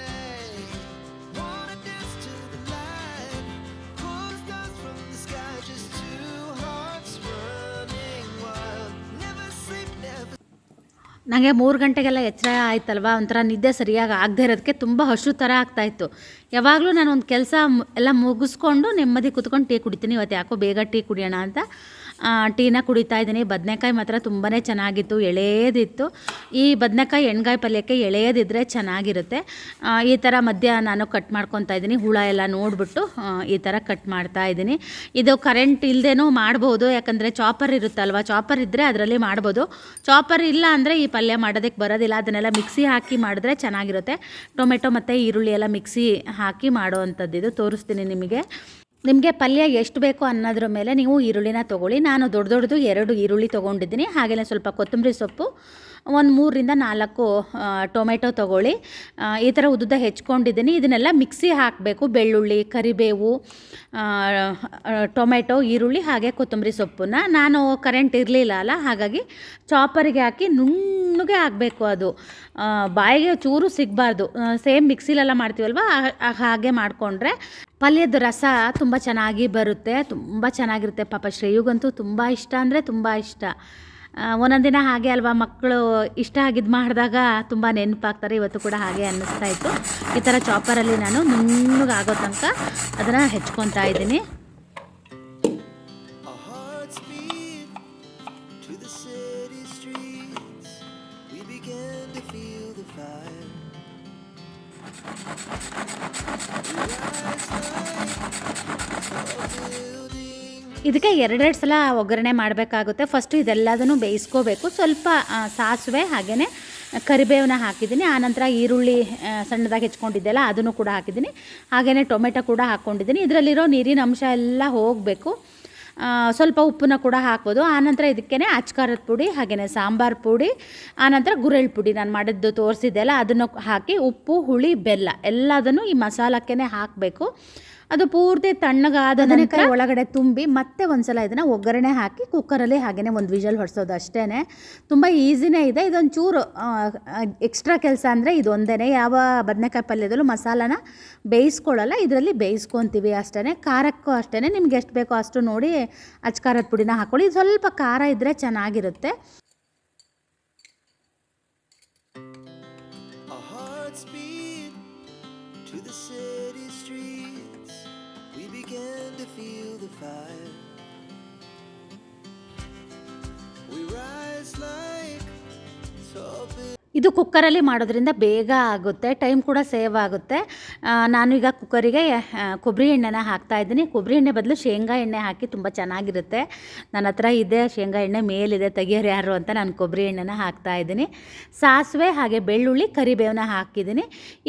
ನನಗೆ ಮೂರು ಗಂಟೆಗೆಲ್ಲ ಎಚ್ಚರ ಆಯ್ತಲ್ವ? ಒಂಥರ ನಿದ್ದೆ ಸರಿಯಾಗಿ ಆಗದೆ ಇರೋದಕ್ಕೆ ತುಂಬ ಹಸು ಥರ ಆಗ್ತಾಯಿತ್ತು ಯಾವಾಗಲೂ ನಾನು ಒಂದು ಕೆಲಸ ಎಲ್ಲ ಮುಗಿಸ್ಕೊಂಡು ನೆಮ್ಮದಿ ಕುತ್ಕೊಂಡು ಟೀ ಕುಡಿತೀನಿ. ಇವತ್ತು ಯಾಕೋ ಬೇಗ ಟೀ ಕುಡಿಯೋಣ ಅಂತ. ಟೀನ ಕುಡಿತಾ ಇದ್ದೀನಿ. ಬದನೆಕಾಯಿ ಮಾತ್ರ ತುಂಬಾ ಚೆನ್ನಾಗಿತ್ತು, ಎಳೆಯದಿತ್ತು. ಈ ಬದನೆಕಾಯಿ ಎಣ್ಗಾಯಿ ಪಲ್ಯಕ್ಕೆ ಎಳೆಯದಿದ್ದರೆ ಚೆನ್ನಾಗಿರುತ್ತೆ. ಈ ಥರ ಮಧ್ಯ ನಾನು ಕಟ್ ಮಾಡ್ಕೊತಾ ಇದ್ದೀನಿ. ಹುಳ ಎಲ್ಲ ನೋಡಿಬಿಟ್ಟು ಈ ಥರ ಕಟ್ ಮಾಡ್ತಾ ಇದ್ದೀನಿ. ಇದು ಕರೆಂಟ್ ಇಲ್ಲದೇನೂ ಮಾಡ್ಬೋದು. ಯಾಕಂದರೆ ಚಾಪರ್ ಇರುತ್ತಲ್ವ? ಚಾಪರ್ ಇದ್ದರೆ ಅದರಲ್ಲಿ ಮಾಡ್ಬೋದು. ಚಾಪರ್ ಇಲ್ಲ ಅಂದರೆ ಈ ಪಲ್ಯ ಮಾಡೋದಕ್ಕೆ ಬರೋದಿಲ್ಲ. ಅದನ್ನೆಲ್ಲ ಮಿಕ್ಸಿ ಹಾಕಿ ಮಾಡಿದ್ರೆ ಚೆನ್ನಾಗಿರುತ್ತೆ. ಟೊಮೆಟೊ ಮತ್ತು ಈರುಳ್ಳಿ ಎಲ್ಲ ಮಿಕ್ಸಿ ಹಾಕಿ ಮಾಡೋ ಅಂಥದ್ದು ಇದು. ತೋರಿಸ್ತೀನಿ ನಿಮಗೆ. ನಿಮಗೆ ಪಲ್ಯ ಎಷ್ಟು ಬೇಕು ಅನ್ನೋದ್ರ ಮೇಲೆ ನೀವು ಈರುಳ್ಳಿನ ತೊಗೊಳ್ಳಿ. ನಾನು ದೊಡ್ಡ ದೊಡ್ಡದು ಎರಡು ಈರುಳ್ಳಿ ತೊಗೊಂಡಿದ್ದೀನಿ. ಹಾಗೆಯೇ ಸ್ವಲ್ಪ ಕೊತ್ತಂಬರಿ ಸೊಪ್ಪು ಒಂದು ಮೂರರಿಂದ ನಾಲ್ಕು ಟೊಮೆಟೊ ತೊಗೊಳ್ಳಿ. ಈ ಥರ ಉದ್ದ ಹೆಚ್ಕೊಂಡಿದ್ದೀನಿ. ಇದನ್ನೆಲ್ಲ ಮಿಕ್ಸಿ ಹಾಕಬೇಕು. ಬೆಳ್ಳುಳ್ಳಿ, ಕರಿಬೇವು ಟೊಮೆಟೊ, ಈರುಳ್ಳಿ ಹಾಗೆ ಕೊತ್ತಂಬರಿ ಸೊಪ್ಪನ್ನ. ನಾನು ಕರೆಂಟ್ ಇರಲಿಲ್ಲ ಅಲ್ಲ, ಹಾಗಾಗಿ ಚಾಪರಿಗೆ ಹಾಕಿ ನುಣ್ಣಗೆ ಆಗಬೇಕು ಅದು. ಬಾಯಿಗೆ ಚೂರು ಸಿಗಬಾರ್ದು. ಸೇಮ್ ಮಿಕ್ಸಿಲೆಲ್ಲ ಮಾಡ್ತೀವಲ್ವ? ಹಾಗೆ ಮಾಡಿಕೊಂಡ್ರೆ ಪಲ್ಯದ ರಸ ತುಂಬ ಚೆನ್ನಾಗಿ ಬರುತ್ತೆ. ತುಂಬ ಚೆನ್ನಾಗಿರುತ್ತೆ. ಪಾಪ ಶ್ರೇಯುಗಂತೂ ತುಂಬ ಇಷ್ಟ ಅಂದರೆ ತುಂಬ ಇಷ್ಟ. ಒಂದೊಂದು ದಿನ ಹಾಗೆ ಅಲ್ವಾ, ಮಕ್ಕಳು ಇಷ್ಟ ಆಗಿದ್ದು ಮಾಡಿದಾಗ ತುಂಬ ನೆನಪಾಗ್ತಾರೆ. ಇವತ್ತು ಕೂಡ ಹಾಗೆ ಅನ್ನಿಸ್ತಾ ಇತ್ತು. ಈ ಥರ ಚಾಪರಲ್ಲಿ ನಾನು ನುಣ್ಣಗಾಗೋ ತನಕ ಅದನ್ನು ಹೆಚ್ಕೊತಾ ಇದ್ದೀನಿ. ಇದಕ್ಕೆ ಎರಡೆರಡು ಸಲ ಒಗ್ಗರಣೆ ಮಾಡಬೇಕಾಗುತ್ತೆ. ಫಸ್ಟು ಇದೆಲ್ಲದನ್ನು ಬೇಯಿಸ್ಕೋಬೇಕು. ಸ್ವಲ್ಪ ಸಾಸಿವೆ ಹಾಗೆಯೇ ಕರಿಬೇವನ್ನ ಹಾಕಿದ್ದೀನಿ. ಆನಂತರ ಈರುಳ್ಳಿ ಸಣ್ಣದಾಗಿ ಹೆಚ್ಕೊಂಡಿದ್ದೆಲ್ಲ ಅದನ್ನು ಕೂಡ ಹಾಕಿದ್ದೀನಿ. ಹಾಗೆಯೇ ಟೊಮೆಟೊ ಕೂಡ ಹಾಕ್ಕೊಂಡಿದ್ದೀನಿ ಇದರಲ್ಲಿರೋ ನೀರಿನ ಅಂಶ ಎಲ್ಲ ಹೋಗಬೇಕು. ಸ್ವಲ್ಪ ಉಪ್ಪನ್ನ ಕೂಡ ಹಾಕ್ಬೋದು. ಆನಂತರ ಇದಕ್ಕೇ ಅಚ್ಕಾರದ ಪುಡಿ ಹಾಗೆಯೇ ಸಾಂಬಾರು ಪುಡಿ ಆನಂತರ ಗುರೆಳ್ ಪುಡಿ ನಾನು ಮಾಡಿದ್ದು ತೋರಿಸಿದ್ದೆಲ್ಲ ಅದನ್ನು ಹಾಕಿ ಉಪ್ಪು, ಹುಳಿ, ಬೆಲ್ಲ ಎಲ್ಲದನ್ನು ಈ ಮಸಾಲಕ್ಕೇ ಹಾಕಬೇಕು. ಅದು ಪೂರ್ತಿ ತಣ್ಣಗಾದ ನಂತರ ಒಳಗಡೆ ತುಂಬಿ ಮತ್ತೆ ಒಂದ್ಸಲ ಇದನ್ನು ಒಗ್ಗರಣೆ ಹಾಕಿ ಕುಕ್ಕರಲ್ಲಿ ಹಾಗೆಯೇ ಒಂದು ವಿಜಲ್ ಹೊಡ್ಸೋದು ಅಷ್ಟೇ ತುಂಬ ಈಸಿನೇ ಇದೆ. ಇದೊಂದು ಚೂರು ಎಕ್ಸ್ಟ್ರಾ ಕೆಲಸ ಅಂದರೆ ಇದೊಂದೇ ಯಾವ ಬದನೆಕಾಯಿ ಪಲ್ಯದಲ್ಲೂ ಮಸಾಲಾನ ಬೇಯಿಸ್ಕೊಳ್ಳಲ್ಲ ಇದರಲ್ಲಿ ಬೇಯಿಸ್ಕೊತೀವಿ ಅಷ್ಟೇ ಖಾರಕ್ಕೂ ಅಷ್ಟೇ ನಿಮ್ಗೆ ಎಷ್ಟು ಬೇಕೋ ಅಷ್ಟು ನೋಡಿ ಅಚ್ಕಾರದ ಪುಡಿನ ಹಾಕ್ಕೊಳ್ಳಿ ಇದು ಸ್ವಲ್ಪ ಖಾರ ಇದ್ದರೆ ಚೆನ್ನಾಗಿರುತ್ತೆ. ಇದು ಕುಕ್ಕರಲ್ಲಿ ಮಾಡೋದ್ರಿಂದ ಬೇಗ ಆಗುತ್ತೆ ಟೈಮ್ ಕೂಡ ಸೇವ್ ಆಗುತ್ತೆ. ನಾನು ಈಗ ಕುಕ್ಕರಿಗೆ ಕೊಬ್ಬರಿ ಎಣ್ಣೆನ ಹಾಕ್ತಾ ಇದ್ದೀನಿ. ಕೊಬ್ಬರಿ ಎಣ್ಣೆ ಬದಲು ಶೇಂಗಾ ಎಣ್ಣೆ ಹಾಕಿ ತುಂಬ ಚೆನ್ನಾಗಿರುತ್ತೆ. ನನ್ನ ಹತ್ರ ಇದೆ, ಶೇಂಗಾ ಎಣ್ಣೆ ಮೇಲಿದೆ, ತೆಗಿಯೋರು ಯಾರು ಅಂತ ನಾನು ಕೊಬ್ಬರಿ ಎಣ್ಣೆನ ಹಾಕ್ತಾ ಇದ್ದೀನಿ. ಸಾಸಿವೆ ಹಾಗೆ ಬೆಳ್ಳುಳ್ಳಿ ಕರಿಬೇವನ್ನ ಹಾಕಿದ್ದೀನಿ.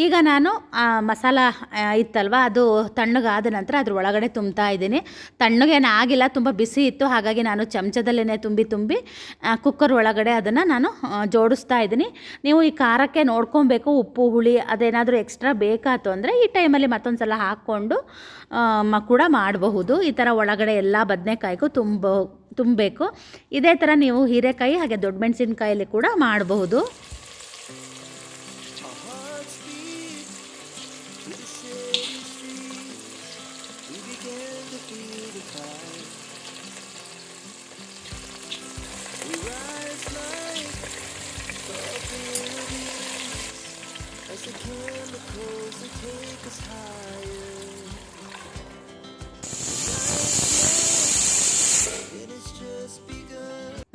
ಈಗ ನಾನು ಮಸಾಲ ಇತ್ತಲ್ವ, ಅದು ತಣ್ಣಗಾದ ನಂತರ ಅದ್ರ ಒಳಗಡೆ ತುಂಬ್ತಾ ಇದ್ದೀನಿ. ತಣ್ಣಗೇನು ಆಗಿಲ್ಲ, ತುಂಬ ಬಿಸಿ ಇತ್ತು, ಹಾಗಾಗಿ ನಾನು ಚಮಚದಲ್ಲೇ ತುಂಬಿ ತುಂಬಿ ಕುಕ್ಕರ್ ಒಳಗಡೆ ಅದನ್ನು ನಾನು ಜೋಡಿಸ್ತಾ ಇದ್ದೀನಿ. ನೀವು ಈ ಖಾರಕ್ಕೆ ನೋಡ್ಕೊಬೇಕು, ಉಪ್ಪು, ಹುಳಿ, ಅದೇನಾದರೂ ಎಕ್ಸ್ಟ್ರಾ ಬೇಕಾಯ್ತು ಅಂದರೆ ಈ ಟೈಮಲ್ಲಿ ಮತ್ತೊಂದು ಸಲ ಹಾಕ್ಕೊಂಡು ಕೂಡ ಮಾಡಬಹುದು. ಈ ಥರ ಒಳಗಡೆ ಎಲ್ಲ ಬದನೆಕಾಯಿಗೂ ತುಂಬ, ತುಂಬಬೇಕು. ಇದೇ ಥರ ನೀವು ಹೀರೆಕಾಯಿ ಹಾಗೆ ದೊಡ್ಡ ಮೆಣಸಿನಕಾಯಲ್ಲಿ ಕೂಡ ಮಾಡಬಹುದು.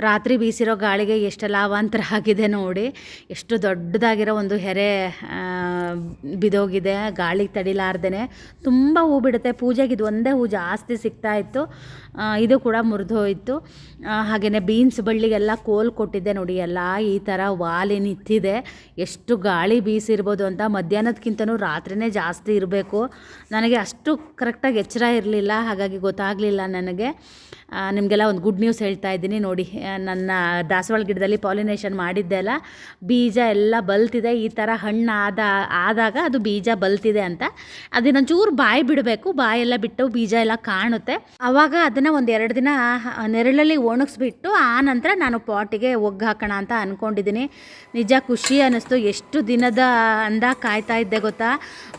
ರಾತ್ರಿ ಬೀಸಿರೋ ಗಾಳಿಗೆ ಎಷ್ಟು ಲಾಭಾಂತರ ಆಗಿದೆ ನೋಡಿ. ಎಷ್ಟು ದೊಡ್ಡದಾಗಿರೋ ಒಂದು ಹೆರೆ ಬಿದೋಗಿದೆ. ಗಾಳಿಗೆ ತಡಿಲಾರ್ದೇ ತುಂಬ ಹೂ ಬಿಡುತ್ತೆ. ಪೂಜೆಗೆ ಇದು ಒಂದೇ ಹೂ ಜಾಸ್ತಿ ಸಿಗ್ತಾ ಇತ್ತು. ಇದು ಕೂಡ ಮುರಿದೋಯ್ತು ಹಾಗೆಯೇ ಬೀನ್ಸ್ ಬಳ್ಳಿಗೆಲ್ಲ ಕೋಲ್ ಕೊಟ್ಟಿದ್ದೆ ನೋಡಿ. ಎಲ್ಲ ಈ ಥರ ವಾಲಿ ನಿಂತಿದೆ. ಎಷ್ಟು ಗಾಳಿ ಬೀಸಿರ್ಬೋದು ಅಂತ ಮಧ್ಯಾಹ್ನದಕ್ಕಿಂತನೂ ರಾತ್ರಿನೇ ಜಾಸ್ತಿ ಇರಬೇಕು. ನನಗೆ ಅಷ್ಟು ಕರೆಕ್ಟಾಗಿ ಎಚ್ಚರ ಇರಲಿಲ್ಲ. ಹಾಗಾಗಿ ಗೊತ್ತಾಗಲಿಲ್ಲ ನನಗೆ. ನಿಮಗೆಲ್ಲ ಒಂದು ಗುಡ್ ನ್ಯೂಸ್ ಹೇಳ್ತಾ ಇದ್ದೀನಿ. ನೋಡಿ ನನ್ನ ದಾಸವಾಳ ಗಿಡದಲ್ಲಿ ಪಾಲಿನೇಷನ್ ಮಾಡಿದ್ದೆ ಅಲ್ಲ? ಬೀಜ ಎಲ್ಲ ಬಲ್ತಿದೆ. ಈ ಥರ ಹಣ್ಣು ಆದ, ಆದಾಗ ಅದು ಬೀಜ ಬಲ್ತಿದೆ ಅಂತ. ಅದನ್ನೊಂಚೂರು ಬಾಯಿ ಬಿಡಬೇಕು. ಬಾಯೆಲ್ಲ ಬಿಟ್ಟು ಬೀಜ ಎಲ್ಲ ಕಾಣುತ್ತೆ. ಆವಾಗ ಅದನ್ನು ಒಂದು ಎರಡು ದಿನ ನೆರಳಲ್ಲಿ ಒಣಗಿಸ್ಬಿಟ್ಟು ಆ ನಂತರ ನಾನು ಪಾಟಿಗೆ ಒಗ್ಗ ಹಾಕೋಣ ಅಂತ ಅಂದ್ಕೊಂಡಿದ್ದೀನಿ ನಿಜ ಖುಷಿ ಅನ್ನಿಸ್ತು ಎಷ್ಟು ದಿನದ ಅಂದ ಕಾಯ್ತಾ ಇದ್ದೆ ಗೊತ್ತಾ?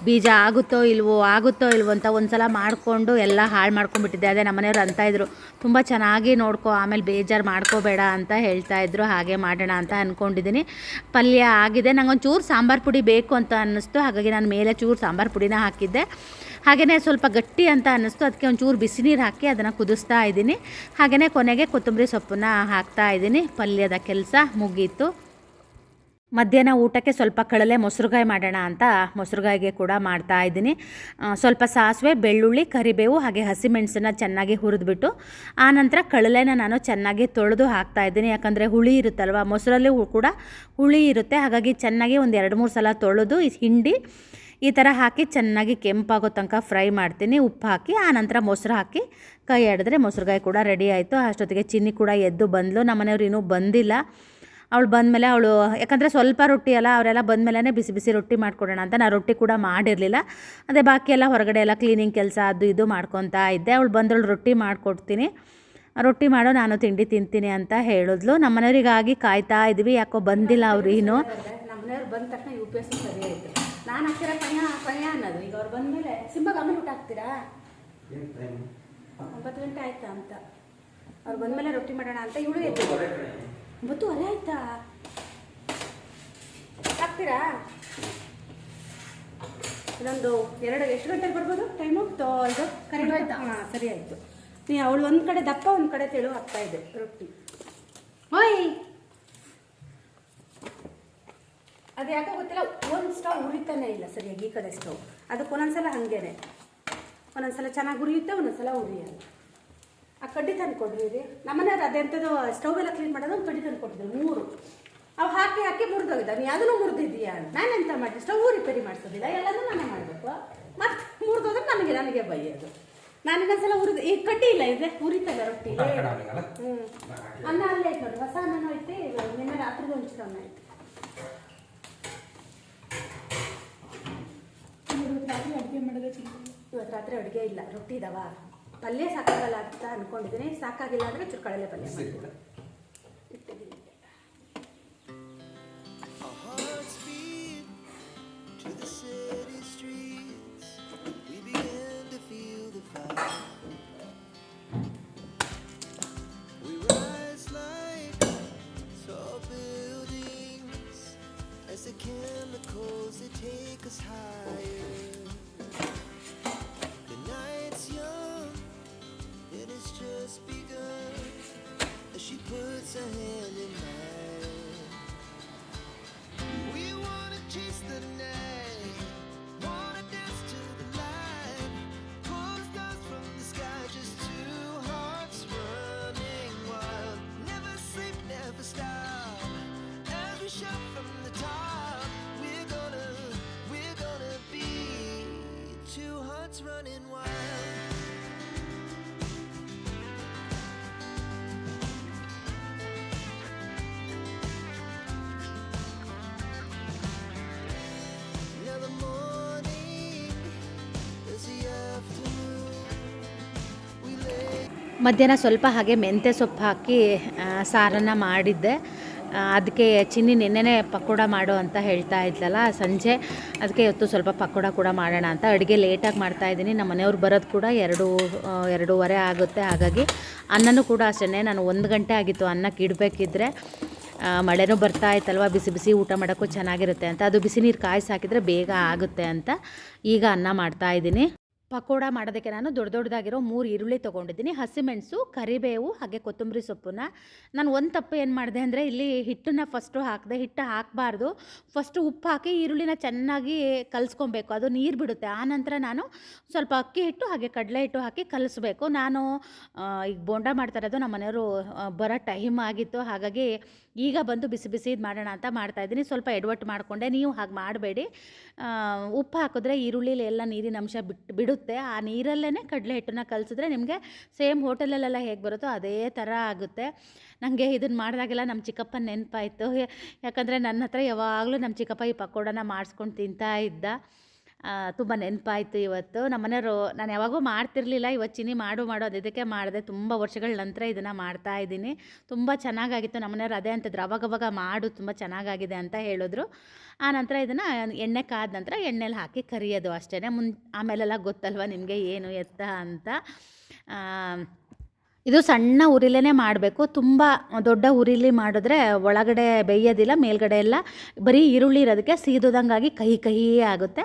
ಬೀಜ ಆಗುತ್ತೋ ಇಲ್ವೋ ಆಗುತ್ತೋ ಇಲ್ವೋ ಅಂತ ಒಂದು ಸಲ ಮಾಡಿಕೊಂಡು ಎಲ್ಲ ಹಾಳು ಮಾಡ್ಕೊಂಡ್ಬಿಟ್ಟಿದ್ದೆ. ಅದೇ ನಮ್ಮನೆಯವ್ರು ಅಂತ ಇದ್ರು. ತುಂಬ ಚೆನ್ನಾಗಿ ನೋಡ್ಕೊ, ಆಮೇಲೆ ಬೇಜಾರು ಮಾಡ್ಕೋಬೇಡ ಅಂತ ಹೇಳ್ತಾ ಇದ್ರು, ಹಾಗೆ ಮಾಡೋಣ ಅಂತ ಅಂದ್ಕೊಂಡಿದ್ದೀನಿ ಪಲ್ಯ ಆಗಿದೆ, ನಂಗೊಂದು ಚೂರು ಸಾಂಬಾರು ಪುಡಿ ಬೇಕು ಅಂತ ಅನ್ನಿಸ್ತು, ಹಾಗಾಗಿ ನಾನು ಮೇಲೆ ಚೂರು ಸಾಂಬಾರು ಪುಡಿನ ಹಾಕಿದ್ದೆ. ಹಾಗೆಯೇ ಸ್ವಲ್ಪ ಗಟ್ಟಿ ಅಂತ ಅನ್ನಿಸ್ತು, ಅದಕ್ಕೆ ಒಂದು ಚೂರು ಬಿಸಿ ನೀರು ಹಾಕಿ ಅದನ್ನು ಕುದಿಸ್ತಾ ಇದ್ದೀನಿ. ಹಾಗೆಯೇ ಕೊನೆಗೆ ಕೊತ್ತಂಬರಿ ಸೊಪ್ಪನ್ನ ಹಾಕ್ತಾ ಇದ್ದೀನಿ. ಪಲ್ಯದ ಕೆಲಸ ಮುಗೀತು. ಮಧ್ಯಾಹ್ನ ಊಟಕ್ಕೆ ಸ್ವಲ್ಪ ಕಳಲೆ ಮೊಸರುಗಾಯಿ ಮಾಡೋಣ ಅಂತ ಮೊಸರುಗಾಯಿಗೆ ಕೂಡ ಮಾಡ್ತಾ ಇದ್ದೀನಿ. ಸ್ವಲ್ಪ ಸಾಸಿವೆ, ಬೆಳ್ಳುಳ್ಳಿ, ಕರಿಬೇವು ಹಾಗೆ ಹಸಿಮೆಣಸನ್ನ ಚೆನ್ನಾಗಿ ಹುರಿದ್ಬಿಟ್ಟು ಆನಂತರ ಕಳಲೆನ ನಾನು ಚೆನ್ನಾಗಿ ತೊಳೆದು ಹಾಕ್ತಾ ಇದ್ದೀನಿ. ಯಾಕಂದರೆ ಹುಳಿ ಇರುತ್ತಲ್ವ, ಮೊಸರಲ್ಲಿ ಕೂಡ ಹುಳಿ ಇರುತ್ತೆ. ಹಾಗಾಗಿ ಚೆನ್ನಾಗಿ ಒಂದು ಎರಡು ಮೂರು ಸಲ ತೊಳೆದು ಹಿಂಡಿ ಈ ಥರ ಹಾಕಿ ಚೆನ್ನಾಗಿ ಕೆಂಪಾಗೋ ತನಕ ಫ್ರೈ ಮಾಡ್ತೀನಿ. ಉಪ್ಪು ಹಾಕಿ ಆನಂತರ ಮೊಸರು ಹಾಕಿ ಕೈ ಆಡಿದ್ರೆ ಮೊಸರುಗಾಯಿ ಕೂಡ ರೆಡಿ ಆಯಿತು. ಅಷ್ಟೊತ್ತಿಗೆ ಚಿನ್ನಿ ಕೂಡ ಎದ್ದು ಬಂದಳು ನಮ್ಮನೆಯವ್ರು ಇನ್ನೂ ಬಂದಿಲ್ಲ. ಅವಳು ಬಂದಮೇಲೆ ಅವಳು, ಯಾಕಂದರೆ ಸ್ವಲ್ಪ ರೊಟ್ಟಿ ಅಲ್ಲ, ಅವರೆಲ್ಲ ಬಂದಮೇಲೆ ಬಿಸಿ ಬಿಸಿ ರೊಟ್ಟಿ ಮಾಡ್ಕೊಡೋಣ ಅಂತ ನಾನು ರೊಟ್ಟಿ ಕೂಡ ಮಾಡಿರಲಿಲ್ಲ. ಅದೇ ಬಾಕಿ ಎಲ್ಲ ಹೊರಗಡೆ ಎಲ್ಲ ಕ್ಲೀನಿಂಗ್ ಕೆಲಸ ಅದು ಇದು ಮಾಡ್ಕೊತಾ ಇದ್ದೆ. ಅವಳು ಬಂದಳು ರೊಟ್ಟಿ ಮಾಡಿಕೊಡ್ತೀನಿ. ರೊಟ್ಟಿ ಮಾಡೋ ನಾನು ತಿಂಡಿ ತಿಂತೀನಿ ಅಂತ ಹೇಳಿದ್ಲು. ನಮ್ಮ ಮನೆಯವರಿಗಾಗಿ ಕಾಯ್ತಾ ಇದ್ವಿ. ಯಾಕೋ ಬಂದಿಲ್ಲ ಅವ್ರು ಏನು ಬಂದ ತಕ್ಷಣ ಯು ಪಿ ಎಸ್ ಸರಿ ಆಯಿತು. ನಾನು ಹಾಕ್ತೀರಾ ಪಣ್ಯ ಪಣ್ಯ ಅನ್ನೋದು. ಈಗ ಅವ್ರು ಬಂದಮೇಲೆ ಸಿಂಬಾಗ ಆಮೇಲೆ ಊಟ ಹಾಕ್ತೀರಾ? ಒಂಬತ್ತು ಗಂಟೆ ಆಯ್ತಾ ಅಂತ. ಅವ್ರು ಬಂದಮೇಲೆ ರೊಟ್ಟಿ ಮಾಡೋಣ ಅಂತ ಇವಳು ಒಂಬತ್ತುವರೆ ಆಯ್ತಾ? ಹಾಕ್ತೀರಾ? ಇನ್ನೊಂದು ಎರಡು ಎಷ್ಟು ಗಂಟೆಗೆ ಬರ್ಬೋದು? ಟೈಮು ಇದು? ಕರೆಕ್ಟ್ ಆಯ್ತಾ? ಹಾಂ ಸರಿ ಆಯಿತು. ನೀ ಅವಳು ಒಂದು ಕಡೆ ದಪ್ಪ ಒಂದು ಕಡೆ ತೆಳು ಹಾಕ್ತಾ ಇದೆ ರೊಟ್ಟಿ. ಓಯ್! ಅದು ಯಾಕೋ ಗೊತ್ತಿಲ್ಲ ಒಂದು ಸ್ಟವ್ ಉರಿತಾನೆ ಇಲ್ಲ ಸರಿಯಾಗಿ ಈ ಕಡೆ ಸ್ಟವ್ ಅದಕ್ಕೆ ಒಂದೊಂದ್ಸಲ ಹಾಗೇನೆ. ಒಂದೊಂದ್ಸಲ ಚೆನ್ನಾಗಿ ಉರಿಯುತ್ತೆ ಒಂದೊಂದ್ಸಲ ಉರಿಯಲ್ಲ. ಆ ಕಡ್ಡಿ ತಂದು ಕೊಡ್ರಿ. ರೀ ನಮ್ಮನೆಯವ್ರು ಅದೆಂಥದ್ದು ಸ್ಟವ್ ಎಲ್ಲ ಕ್ಲೀನ್ ಮಾಡೋದು ಒಂದು ಕಡ್ಡಿ ತಂದು ಕೊಟ್ಟಿದ್ರು ಮೂರು. ಅವು ಹಾಕಿ ಹಾಕಿ ಮುರಿದೋಗಿದ್ದ ನೀ ಅದನ್ನು ಮುರಿದಿದ್ದೀಯಾ? ನಾನು ಎಂತ ಮಾಡಿ ಸ್ಟವ್ ರಿಪೇರಿ ಮಾಡಿಸೋದಿಲ್ಲ. ಎಲ್ಲನೂ ನಾನೇ ಮಾಡಬೇಕು. ಮತ್ತೆ ಮುರಿದೋದ್ರೆ ನನಗೆ ನನಗೆ ಬೈಯೋದು. ನಾನು ಇನ್ನೊಂದ್ಸಲ ಉರಿದ ಈ ಕಡ್ಡಿ ಇಲ್ಲ ಇದೆ ಉರಿತಲ್ಲ ರೊಟ್ಟಿ. ಹ್ಞೂ ಅನ್ನ ಅಲ್ಲೇ ಐತೆ ನೋಡಿ ಹೊಸ ಅನ್ನನೂ ಐತೆ ನಿನ್ನೆ ರಾತ್ರಿದು ಒಂಚೂರು ಅನ್ನ ಐತೆ ಇವತ್ತು ರಾತ್ರಿ ಅಡುಗೆ ಮಾಡೋದು ಇವತ್ತು ರಾತ್ರಿ ಅಡುಗೆ ಇಲ್ಲ ರೊಟ್ಟಿ ಇದಾವ? ಪಲ್ಯ ಸಾಕಾಗಲ್ಲ ಅಂತ ಅನ್ಕೊಂಡಿದ್ದೀನಿ. ಸಾಕಾಗಿಲ್ಲ ಅಂದರೆ ಚೂರು ಕಡಲೆ ಪಲ್ಯ ಬಿಸಿ ಮಧ್ಯಾಹ್ನ ಸ್ವಲ್ಪ ಹಾಗೆ ಮೆಂತ್ಯ ಸೊಪ್ಪು ಹಾಕಿ ಸಾರನ್ನು ಮಾಡಿದ್ದೆ. ಅದಕ್ಕೆ ಚಿನ್ನಿ ನಿನ್ನೆನೇ ಪಕೋಡ ಮಾಡು ಅಂತ ಹೇಳ್ತಾ ಇದ್ಲಲ್ಲ, ಸಂಜೆ ಅದಕ್ಕೆ ಇವತ್ತು ಸ್ವಲ್ಪ ಪಕೋಡ ಕೂಡ ಮಾಡೋಣ ಅಂತ. ಅಡುಗೆ ಲೇಟಾಗಿ ಮಾಡ್ತಾ ಇದ್ದೀನಿ. ನಮ್ಮ ಮನೆಯವ್ರು ಬರೋದು ಕೂಡ ಎರಡು ಎರಡೂವರೆ ಆಗುತ್ತೆ. ಹಾಗಾಗಿ ಅನ್ನನೂ ಕೂಡ ಅಷ್ಟೇ ನಾನು ಒಂದು ಗಂಟೆ ಆಗಿತ್ತು ಅನ್ನಕ್ಕೆ ಇಡಬೇಕಿದ್ರೆ ಮಳೆನೂ ಬರ್ತಾ ಇತ್ತಲ್ವ, ಬಿಸಿ ಬಿಸಿ ಊಟ ಮಾಡೋಕ್ಕೂ ಚೆನ್ನಾಗಿರುತ್ತೆ ಅಂತ. ಅದು ಬಿಸಿ ನೀರು ಕಾಯಿಸಿ ಬೇಗ ಆಗುತ್ತೆ ಅಂತ ಈಗ ಅನ್ನ ಮಾಡ್ತಾ ಇದ್ದೀನಿ. ಪಕೋಡ ಮಾಡೋದಕ್ಕೆ ನಾನು ದೊಡ್ಡ ದೊಡ್ಡದಾಗಿರೋ ಮೂರು ಈರುಳ್ಳಿ ತೊಗೊಂಡಿದ್ದೀನಿ. ಹಸಿಮೆಣಸು, ಕರಿಬೇವು, ಹಾಗೆ ಕೊತ್ತಂಬರಿ ಸೊಪ್ಪನ್ನ. ನಾನು ಒಂದು ತಪ್ಪು ಏನು ಮಾಡಿದೆ ಅಂದರೆ ಇಲ್ಲಿ ಹಿಟ್ಟನ್ನು ಫಸ್ಟು ಹಾಕಿದೆ, ಹಿಟ್ಟು ಹಾಕಬಾರ್ದು. ಫಸ್ಟು ಉಪ್ಪು ಹಾಕಿ ಈರುಳ್ಳಿನ ಚೆನ್ನಾಗಿ ಕಲಿಸ್ಕೊಬೇಕು. ಅದು ನೀರು ಬಿಡುತ್ತೆ. ಆನಂತರ ನಾನು ಸ್ವಲ್ಪ ಅಕ್ಕಿ ಹಿಟ್ಟು, ಹಾಗೆ ಕಡಲೆ ಹಿಟ್ಟು ಹಾಕಿ ಕಲಿಸ್ಬೇಕು. ನಾನು ಈಗ ಬೋಂಡ ಮಾಡ್ತಾ ಇರೋದು ನಮ್ಮ ಮನೆಯವರು ಬರೋ ಟೈಮ್ ಆಗಿತ್ತು. ಹಾಗಾಗಿ ಈಗ ಬಂದು ಬಿಸಿ ಬಿಸಿ ಇದು ಮಾಡೋಣ ಅಂತ ಮಾಡ್ತಾಯಿದ್ದೀನಿ ಸ್ವಲ್ಪ ಎಡವಟ್ಟು ಮಾಡಿಕೊಂಡೆ. ನೀವು ಹಾಗೆ ಮಾಡಬೇಡಿ. ಉಪ್ಪು ಹಾಕಿದ್ರೆ ಈರುಳ್ಳಿಲಿ ಎಲ್ಲ ನೀರಿನ ಅಂಶ ಬಿಟ್ಟು ಬಿಡುತ್ತೆ. ಆ ನೀರಲ್ಲೇ ಕಡಲೆ ಹಿಟ್ಟನ್ನ ಕಲಸಿದ್ರೆ ನಿಮಗೆ ಸೇಮ್ ಹೋಟೆಲಲ್ಲೆಲ್ಲ ಹೇಗೆ ಬರುತ್ತೋ ಅದೇ ಥರ ಆಗುತ್ತೆ. ನನಗೆ ಇದನ್ನು ಮಾಡಿದಾಗೆಲ್ಲ ನಮ್ಮ ಚಿಕ್ಕಪ್ಪ ನೆನಪಾಯಿತು. ಯಾಕಂದರೆ ನನ್ನ ಹತ್ರ ಯಾವಾಗಲೂ ನಮ್ಮ ಚಿಕ್ಕಪ್ಪ ಈ ಪಕೋಡನ ಮಾಡಿಸ್ಕೊಂಡು ತಿಂತಾ ಇದ್ದ. ತುಂಬ ನೆನಪಾಯಿತು ಇವತ್ತು. ನಮ್ಮ ಮನೆಯವರು, ನಾನು ಯಾವಾಗೂ ಮಾಡ್ತಿರ್ಲಿಲ್ಲ ಇವತ್ತು ಚಿನಿ ಮಾಡು ಮಾಡು ಅದು ಇದಕ್ಕೆ ಮಾಡಿದೆ. ತುಂಬ ವರ್ಷಗಳ ನಂತರ ಇದನ್ನು ಮಾಡ್ತಾ ಇದ್ದೀನಿ. ತುಂಬ ಚೆನ್ನಾಗಾಗಿತ್ತು. ನಮ್ಮ ಮನೆಯವ್ರು ಅದೇ ಅಂತಿದ್ರು. ಅವಾಗವಾಗ ಅವಾಗ ಮಾಡು, ತುಂಬ ಚೆನ್ನಾಗಾಗಿದೆ ಅಂತ ಹೇಳಿದ್ರು. ಆ ನಂತರ ಇದನ್ನು ಎಣ್ಣೆ ಕಾದ ನಂತರ ಎಣ್ಣೆಲಿ ಹಾಕಿ ಕರಿಯೋದು ಅಷ್ಟೇ ಮುನ್, ಆಮೇಲೆಲ್ಲ ಗೊತ್ತಲ್ವ ನಿಮಗೆ ಏನು ಎತ್ತ ಅಂತ. ಇದು ಸಣ್ಣ ಉರಿಲೇ ಮಾಡಬೇಕು. ತುಂಬ ದೊಡ್ಡ ಉರಿಲಿ ಮಾಡಿದ್ರೆ ಒಳಗಡೆ ಬೇಯೋದಿಲ್ಲ, ಮೇಲ್ಗಡೆ ಎಲ್ಲ. ಬರೀ ಈರುಳ್ಳಿ ಇರೋದಕ್ಕೆ ಸೀದೋದಂಗಾಗಿ ಕಹಿ ಕಹಿ ಆಗುತ್ತೆ.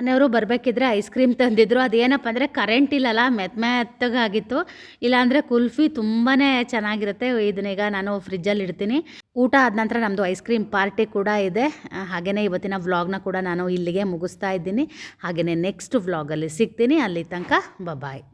ಮನೆಯವರು ಬರಬೇಕಿದ್ರೆ ಐಸ್ ಕ್ರೀಮ್ ತಂದಿದ್ರು. ಅದೇನಪ್ಪ ಅಂದರೆ ಕರೆಂಟ್ ಇಲ್ಲಲ್ಲ ಮೆತ್ತ ಮೆತ್ತಗಾಗಿತ್ತು. ಇಲ್ಲಾಂದರೆ ಕುಲ್ಫಿ ತುಂಬಾ ಚೆನ್ನಾಗಿರುತ್ತೆ. ಇದನ್ನೀಗ ನಾನು ಫ್ರಿಜ್ಜಲ್ಲಿ ಇಡ್ತೀನಿ. ಊಟ ಆದ ನಂತರ ನಮ್ಮದು ಐಸ್ ಕ್ರೀಮ್ ಪಾರ್ಟಿ ಕೂಡ ಇದೆ. ಹಾಗೆಯೇ ಇವತ್ತಿನ ವ್ಲಾಗ್ನ ಕೂಡ ನಾನು ಇಲ್ಲಿಗೆ ಮುಗಿಸ್ತಾ ಇದ್ದೀನಿ. ಹಾಗೆಯೇ ನೆಕ್ಸ್ಟ್ ವ್ಲಾಗಲ್ಲಿ ಸಿಗ್ತೀನಿ. ಅಲ್ಲಿ ತನಕ ಬಾಯ್